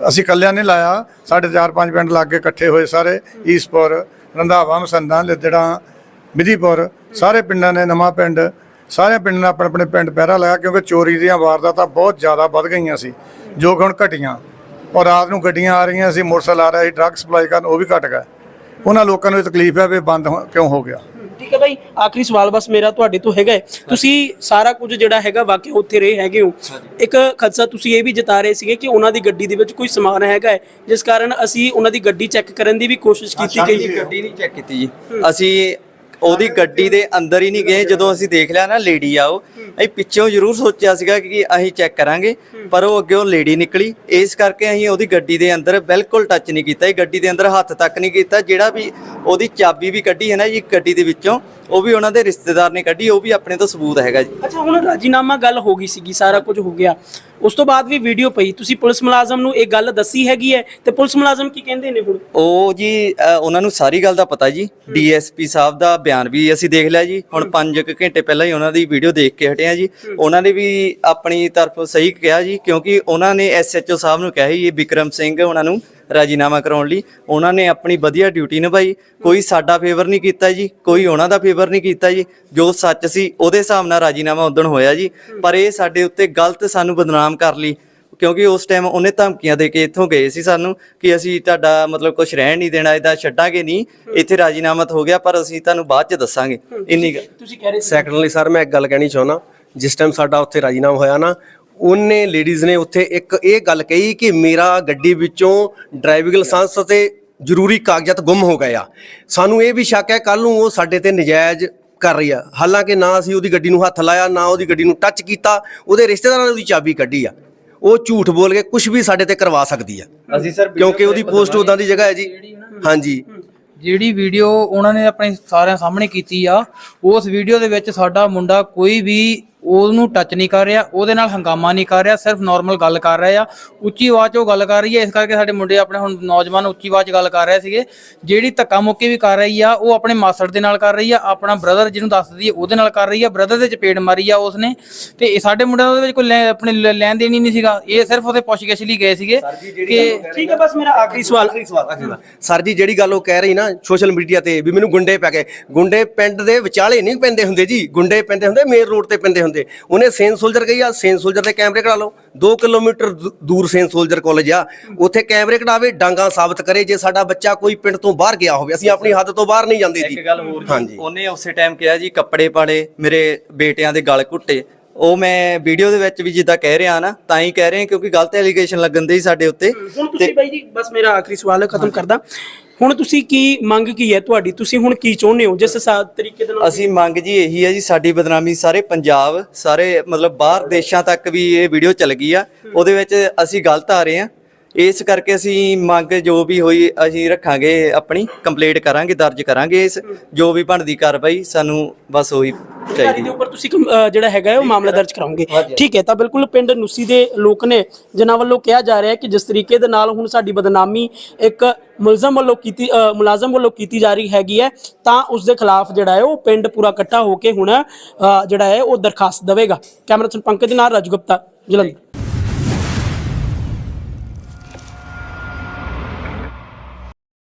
[SPEAKER 5] ਅਸੀਂ ਇਕੱਲਿਆਂ ਨਹੀਂ ਲਾਇਆ। ਸਾਡੇ ਚਾਰ ਪੰਜ ਪਿੰਡ ਲਾਗੇ ਇਕੱਠੇ ਹੋਏ ਸਾਰੇ। ਈਸਪੁਰ, ਰੰਧਾਵਾ ਮਸੰਦਾ ਲਿੱਦੜਾ ਵਿਧੀਪੁਰ ਸਾਰੇ ਪਿੰਡਾਂ ਨੇ ਨਵਾਂ ਪਿੰਡ। ਸਾਰੇ ਪਿੰਡ ਨੇ ਆਪਣੇ ਆਪਣੇ ਪਿੰਡ ਪਹਿਰਾ ਲਾਇਆ ਕਿਉਂਕਿ ਚੋਰੀ ਦੀਆਂ ਵਾਰਦਾਤਾਂ ਬਹੁਤ ਜ਼ਿਆਦਾ ਵੱਧ ਗਈਆਂ ਸੀ। ਜੋ ਕਿ ਹੁਣ ਘਟੀਆਂ। ਔਰ ਰਾਤ ਨੂੰ ਗੱਡੀਆਂ ਆ ਰਹੀਆਂ ਸੀ ਮੋਟਰਸਾਈਕਲ ਆ ਰਿਹਾ ਸੀ ਡਰੱਗ ਸਪਲਾਈ ਕਰਨ ਉਹ ਵੀ ਘਟ ਗਿਆ ਉਹਨਾਂ ਲੋਕਾਂ ਨੂੰ ਇਹ ਤਕਲੀਫ ਹੈ ਵੀ ਬੰਦ ਹੋ- ਕਿਉਂ ਹੋ ਗਿਆ?
[SPEAKER 4] ਠੀਕ ਹੈ ਭਾਈ ਆਖਰੀ ਸਵਾਲ ਬਸ ਮੇਰਾ ਤੁਹਾਡੇ ਤੋਂ ਹੈਗਾ ਹੈ। ਤੁਸੀਂ ਸਾਰਾ ਕੁਝ ਜਿਹੜਾ ਹੈਗਾ ਵਾਕਿਆ ਉੱਥੇ ਰਹੇ ਹੈਗੇ ਹੋ। ਇੱਕ ਖਦਸ਼ਾ ਤੁਸੀਂ ਇਹ ਵੀ ਜਤਾ ਰਹੇ ਸੀਗੇ ਕਿ ਉਹਨਾਂ ਦੀ ਗੱਡੀ ਦੇ ਵਿੱਚ ਕੋਈ ਸਮਾਨ ਹੈਗਾ ਹੈ, ਜਿਸ ਕਾਰਨ ਅਸੀਂ ਉਹਨਾਂ ਦੀ ਗੱਡੀ ਚੈੱਕ ਕਰਨ ਦੀ ਵੀ ਕੋਸ਼ਿਸ਼ ਕੀਤੀ ਗਈ
[SPEAKER 3] ਗੱਡੀ ਨਹੀਂ ਚੈੱਕ ਕੀਤੀ ਜੀ। ਅਸੀਂ ਉਹਦੀ ਗੱਡੀ ਦੇ ਅੰਦਰ ਹੀ ਨਹੀਂ ਗਏ। ਜਦੋਂ ਅਸੀਂ ਦੇਖ ਲਿਆ ਨਾ ਲੇਡੀ ਆ ਉਹ ਅਸੀਂ ਪਿੱਛੋਂ ਜ਼ਰੂਰ ਸੋਚਿਆ ਸੀਗਾ ਕਿ ਅਸੀਂ ਚੈੱਕ ਕਰਾਂਗੇ, ਪਰ ਉਹ ਅੱਗੇ ਉਹ ਲੇਡੀ ਨਿਕਲੀ। ਇਸ ਕਰਕੇ ਅਸੀਂ ਉਹਦੀ ਗੱਡੀ ਦੇ ਅੰਦਰ ਬਿਲਕੁਲ ਟੱਚ ਨਹੀਂ ਕੀਤਾ। ਇਹ ਗੱਡੀ ਦੇ ਅੰਦਰ ਹੱਥ ਤੱਕ ਨਹੀਂ ਕੀਤਾ। ਜਿਹੜਾ ਵੀ ਉਹਦੀ ਚਾਬੀ ਵੀ ਕੱਢੀ ਹੈ ਨਾ ਜੀ ਗੱਡੀ ਦੇ ਵਿੱਚੋਂ, ਉਹ ਵੀ ਉਹਨਾਂ ਦੇ ਰਿਸ਼ਤੇਦਾਰ ਨੇ ਕੱਢੀ। ਉਹ ਵੀ ਆਪਣੇ ਤੋਂ ਸਬੂਤ ਹੈਗਾ ਜੀ।
[SPEAKER 4] ਅੱਛਾ, ਹੁਣ ਰਾਜੀਨਾਮਾ ਗੱਲ ਹੋ ਗਈ ਸੀਗੀ, ਸਾਰਾ ਕੁਝ ਹੋ ਗਿਆ। ਉਸ ਤੋਂ ਬਾਅਦ ਵੀ ਵੀਡੀਓ ਪਈ। ਤੁਸੀਂ ਪੁਲਿਸ ਮੁਲਾਜ਼ਮ ਨੂੰ ਇਹ ਗੱਲ ਦੱਸੀ ਹੈਗੀ ਹੈ ਤੇ ਪੁਲਿਸ ਮੁਲਾਜ਼ਮ ਕੀ ਕਹਿੰਦੇ ਨੇ ਹੁਣ?
[SPEAKER 3] ਉਹ ਜੀ ਅ, ਉਹਨਾਂ ਨੂੰ ਸਾਰੀ ਗੱਲ ਦਾ ਪਤਾ ਜੀ। ਡੀਐਸਪੀ ਸਾਹਿਬ ਦਾ ਬਿਆਨ ਵੀ ਅਸੀਂ ਦੇਖ ਲਿਆ ਜੀ। ਹੁਣ 5 ਘੰਟੇ ਪਹਿਲਾਂ ਹੀ ਉਹਨਾਂ ਦੀ ਵੀਡੀਓ ਦੇਖ ਕੇ ਹਟੇ ਆ ਜੀ। ਉਹਨਾਂ ਨੇ ਵੀ ਆਪਣੀ ਤਰਫੋਂ ਸਹੀ ਕਿਹਾ ਜੀ ਕਿਉਂਕਿ ਉਹਨਾਂ ਨੇ ਐਸਐਚਓ ਸਾਹਿਬ ਨੂੰ ਕਿਹਾ ਇਹ ਵਿਕਰਮ ਸਿੰਘ ਉਹਨਾਂ ਨੂੰ ਰਾਜੀਨਾਮਾ ਕਰਾਉਣ ਲਈ। ਉਹਨਾਂ ਨੇ ਆਪਣੀ ਵਧੀਆ ਡਿਊਟੀ ਨਿਭਾਈ। ਕੋਈ ਸਾਡਾ ਫੇਵਰ ਨਹੀਂ ਕੀਤਾ ਜੀ ਕੋਈ ਉਹਨਾਂ ਦਾ ਫੇਵਰ ਨਹੀਂ ਕੀਤਾ ਜੀ। ਜੋ ਸੱਚ ਸੀ ਉਹਦੇ ਹਿਸਾਬ ਨਾਲ ਰਾਜੀਨਾਮਾ ਉਦਣ ਹੋਇਆ ਜੀ। ਪਰ ਇਹ ਸਾਡੇ ਉੱਤੇ ਗਲਤ ਸਾਨੂੰ ਬਦਨਾਮ ਕਰ ਲਈ। ਕਿਉਂਕਿ ਉਸ ਟਾਈਮ ਉਹਨੇ ਧਮਕੀਆਂ ਦੇ ਕੇ ਇੱਥੋਂ ਗਏ ਸੀ ਸਾਨੂੰ ਕਿ ਅਸੀਂ ਤੁਹਾਡਾ ਮਤਲਬ ਕੁਝ ਰਹਿਣ ਨਹੀਂ ਦੇਣਾ ਇਹਦਾ ਛੱਡਾਂਗੇ ਨਹੀਂ। ਇੱਥੇ ਰਾਜੀਨਾਮਾ ਤਾਂ ਹੋ ਗਿਆ ਪਰ ਅਸੀਂ ਤੁਹਾਨੂੰ ਬਾਅਦ ਚ ਦੱਸਾਂਗੇ। ਇੰਨੀ ਗੱਲ
[SPEAKER 4] ਤੁਸੀਂ ਕਹਿ ਰਹੇ ਸੀ
[SPEAKER 1] ਸੈਕੰਡਲੀ ਸਰ ਮੈਂ ਇੱਕ ਗੱਲ ਕਹਿਣੀ ਚਾਹੁੰਦਾ। ਜਿਸ ਟਾਈਮ ਸਾਡਾ ਉੱਥੇ ਰਾਜੀਨਾਮਾ ਹੋਇਆ ਨਾ ਉਹਨੇ ਲੇਡੀਜ਼ ਨੇ ਉੱਥੇ ਇੱਕ ਇਹ ਗੱਲ ਕਹੀ ਕਿ ਮੇਰਾ ਗੱਡੀ ਵਿੱਚੋਂ ਡਰਾਈਵਿੰਗ ਲਾਇਸੈਂਸ ਅਤੇ ਜ਼ਰੂਰੀ ਕਾਗਜ਼ਾਤ ਗੁੰਮ ਹੋ ਗਏ ਆ। ਸਾਨੂੰ ਇਹ ਵੀ ਸ਼ੱਕ ਹੈ ਕੱਲ ਨੂੰ ਉਹ ਸਾਡੇ ਤੇ ਨਜਾਇਜ਼ ਕਰ ਰਹੀ ਆ। ਹਾਲਾਂਕਿ ਨਾ ਅਸੀਂ ਉਹਦੀ ਗੱਡੀ ਨੂੰ ਹੱਥ ਲਾਇਆ ਨਾ ਉਹਦੀ ਗੱਡੀ ਨੂੰ ਟੱਚ ਕੀਤਾ ਉਹਦੇ ਰਿਸ਼ਤੇਦਾਰਾਂ ਨੇ ਉਹਦੀ ਚਾਬੀ ਕੱਢੀ ਆ। ਉਹ ਝੂਠ ਬੋਲ ਕੇ ਕੁਝ ਵੀ ਸਾਡੇ ਤੇ ਕਰਵਾ ਸਕਦੀ ਆ।
[SPEAKER 3] ਅਸੀਂ ਸਰ
[SPEAKER 1] ਕਿਉਂਕਿ ਉਹਦੀ ਪੋਸਟ ਉਦਾਂ ਦੀ ਜਗ੍ਹਾ ਹੈ ਜੀ। ਹਾਂਜੀ।
[SPEAKER 6] ਜਿਹੜੀ ਵੀਡੀਓ ਉਹਨਾਂ ਨੇ ਆਪਣੇ ਸਾਰਿਆਂ ਸਾਹਮਣੇ ਕੀਤੀ ਆ ਉਸ ਵੀਡੀਓ ਦੇ ਵਿੱਚ ਸਾਡਾ ਮੁੰਡਾ ਕੋਈ ਵੀ ਉਹਨੂੰ ਟੱਚ ਨਹੀਂ ਕਰ ਰਿਹਾ ਉਹਦੇ ਨਾਲ ਹੰਗਾਮਾ ਨਹੀਂ ਕਰ ਰਿਹਾ ਸਿਰਫ ਨਾਰਮਲ ਗੱਲ ਕਰ ਰਿਹਾ ਆ। ਉੱਚੀ ਆਵਾਜ਼ 'ਚ ਉਹ ਗੱਲ ਕਰ ਰਹੀ ਹੈ ਇਸ ਕਰਕੇ ਸਾਡੇ ਮੁੰਡੇ ਆਪਣੇ ਹੁਣ ਨੌਜਵਾਨ ਉੱਚੀ ਆਵਾਜ਼ 'ਚ ਗੱਲ ਕਰ ਰਹੇ ਸੀਗੇ। ਜਿਹੜੀ ਧੱਕਾ ਮੁੱਕੀ ਵੀ ਕਰ ਰਹੀ ਆ ਉਹ ਆਪਣੇ ਮਾਸੜ ਦੇ ਨਾਲ ਕਰ ਰਹੀ ਆ ਆਪਣਾ ਬ੍ਰਦਰ ਜਿਹਨੂੰ ਦੱਸਦੀ ਹੈ ਉਹਦੇ ਨਾਲ ਕਰ ਰਹੀ ਆ ਬ੍ਰਦਰ ਦੇ ਚਪੇੜ ਮਾਰੀ ਆ ਉਸਨੇ। ਤੇ ਇਹ ਸਾਡੇ ਮੁੰਡਿਆਂ ਦਾ ਉਹਦੇ ਵਿੱਚ ਕੋਈ ਲੈ- ਆਪਣੇ ਲੈ- ਲੈਣ ਦੇਣ ਹੀ ਨਹੀਂ ਸੀਗਾ। ਇਹ ਸਿਰਫ ਉਹਦੇ ਪੁੱਛਗਿੱਛ ਲਈ ਗਏ ਸੀਗੇ ਕਿ
[SPEAKER 4] ਠੀਕ ਹੈ ਬਸ ਮੇਰਾ ਆਖਰੀ ਸਵਾਲ
[SPEAKER 1] ਸਰ ਜੀ ਜਿਹੜੀ ਗੱਲ ਉਹ ਕਹਿ ਰਹੀ ਨਾ ਸੋਸ਼ਲ ਮੀਡੀਆ ਤੇ ਵੀ ਮੈਨੂੰ ਗੁੰਡੇ ਪੈ ਗਏ। ਗੁੰਡੇ ਪਿੰਡ ਦੇ ਵਿਚਾਲੇ ਨਹੀਂ ਪੈਂਦੇ ਹੁੰਦੇ ਜੀ। ਗੁੰਡੇ ਪੈਂਦੇ ਹੁੰਦੇ ਮੇਨ ਰੋਡ ਤੇ ਪੈਂਦੇ ਹੁੰਦੇ। ਉਹਨੇ ਸੇਨ ਸੋਲਜਰ ਗਈ ਆ ਸੇਨ ਸੋਲਜਰ ਦੇ ਕੈਮਰੇ ਕਢਾ ਲਓ। 2 ਕਿਲੋਮੀਟਰ ਦੂਰ ਸੇਨ ਸੋਲਜਰ ਕਾਲਜ ਆ। ਉੱਥੇ ਕੈਮਰੇ ਕਢਾਵੇ ਡਾਂਗਾ ਸਾਬਤ ਕਰੇ। ਜੇ ਸਾਡਾ ਬੱਚਾ ਕੋਈ ਪਿੰਡ ਤੋਂ ਬਾਹਰ ਗਿਆ ਹੋਵੇ ਅਸੀਂ ਆਪਣੀ ਹੱਦ ਤੋਂ ਬਾਹਰ ਨਹੀਂ ਜਾਂਦੇ ਜੀ।
[SPEAKER 3] ਇੱਕ ਗੱਲ ਹੋਰ
[SPEAKER 1] ਹਾਂਜੀ।
[SPEAKER 3] ਜੀ ਉਹਨੇ ਉਸੇ ਟਾਈਮ ਕਿਹਾ ਜੀ ਕੱਪੜੇ ਪਾੜੇ ਮੇਰੇ ਬੇਟਿਆਂ ਦੇ ਗਲ ਘੁੱਟੇ। ਉਹ ਮੈਂ ਵੀਡੀਓ ਦੇ ਵਿੱਚ ਵੀ ਜਿੱਦਾਂ ਕਹਿ ਰਿਹਾ ਨਾ ਤਾਂ ਹੀ ਕਹਿ ਰਹੇ ਕਿਉਂਕਿ ਗਲਤ ਐਲੀਗੇਸ਼ਨ ਲੱਗਣ ਦੇ ਸੀ ਸਾਡੇ ਉੱਤੇ।
[SPEAKER 4] ਹੁਣ ਤੁਸੀਂ ਬਾਈ ਜੀ ਬਸ ਮੇਰਾ ਆਖਰੀ ਸਵਾਲ ਖਤਮ ਕਰਦਾ। ਹੁਣ ਤੁਸੀਂ ਕੀ ਮੰਗ ਕੀ ਹੈ ਤੁਹਾਡੀ? ਤੁਸੀਂ ਹੁਣ ਕੀ ਚਾਹੁੰਦੇ ਹੋ? ਜਿਸ ਸਾ ਤਰੀਕੇ ਦੇ ਨਾਲ
[SPEAKER 3] ਅਸੀਂ ਮੰਗ ਜੀ ਇਹੀ ਹੈ ਜੀ ਸਾਡੀ ਬਦਨਾਮੀ ਸਾਰੇ ਪੰਜਾਬ ਸਾਰੇ ਮਤਲਬ ਬਾਹਰ ਦੇਸ਼ਾਂ ਤੱਕ ਵੀ ਇਹ ਵੀਡੀਓ ਚੱਲ ਗਈ ਆ। ਉਹਦੇ ਵਿੱਚ ਅਸੀਂ ਗਲਤ ਆ ਰਹੇ ਆ ਇਸ ਕਰਕੇ ਅਸੀਂ ਮੰਗ ਜੋ ਵੀ ਹੋਈ ਅਸੀਂ ਰੱਖਾਂਗੇ ਆਪਣੀ ਕੰਪਲੀਟ ਕਰਾਂਗੇ ਦਰਜ ਕਰਾਂਗੇ ਇਸ ਜੋ ਵੀ ਬਣਦੀ ਕਾਰਵਾਈ ਸਾਨੂੰ ਬਸ ਉਹੀ
[SPEAKER 4] ਅਧਿਕਾਰੀ
[SPEAKER 3] ਚਾਹੀਦੀ
[SPEAKER 4] ਦੇ ਉੱਪਰ ਤੁਸੀਂ ਕੰਮ- ਜਿਹੜਾ ਹੈਗਾ ਹੈ ਉਹ ਮਾਮਲਾ ਦਰਜ ਕਰਾਉਂਗੇ ਠੀਕ ਹੈ ਤਾਂ ਬਿਲਕੁਲ ਪਿੰਡ ਨੂਸੀ ਦੇ ਲੋਕ ਨੇ ਜਿਨ੍ਹਾਂ ਵੱਲੋਂ ਕਿਹਾ ਜਾ ਰਿਹਾ ਹੈ ਕਿ ਜਿਸ ਤਰੀਕੇ ਦੇ ਨਾਲ ਹੁਣ ਸਾਡੀ ਬਦਨਾਮੀ ਇੱਕ ਮੁਲਜ਼ਮ ਵੱਲੋਂ ਕੀਤੀ ਮੁਲਾਜ਼ਮ ਵੱਲੋਂ ਕੀਤੀ ਜਾ ਰਹੀ ਹੈਗੀ ਹੈ ਤਾਂ ਉਸ ਦੇ ਖਿਲਾਫ ਜਿਹੜਾ ਹੈ ਉਹ ਪਿੰਡ ਪੂਰਾ ਇਕੱਠਾ ਹੋ ਕੇ ਹੁਣ ਜਿਹੜਾ ਹੈ ਉਹ ਦਰਖਾਸਤ ਦੇਵੇਗਾ। ਕੈਮਰਾ ਪੰਕਜ ਦੇ ਨਾਲ ਰਾਜੂ ਗੁਪਤਾ ਜਲੰਧਰ।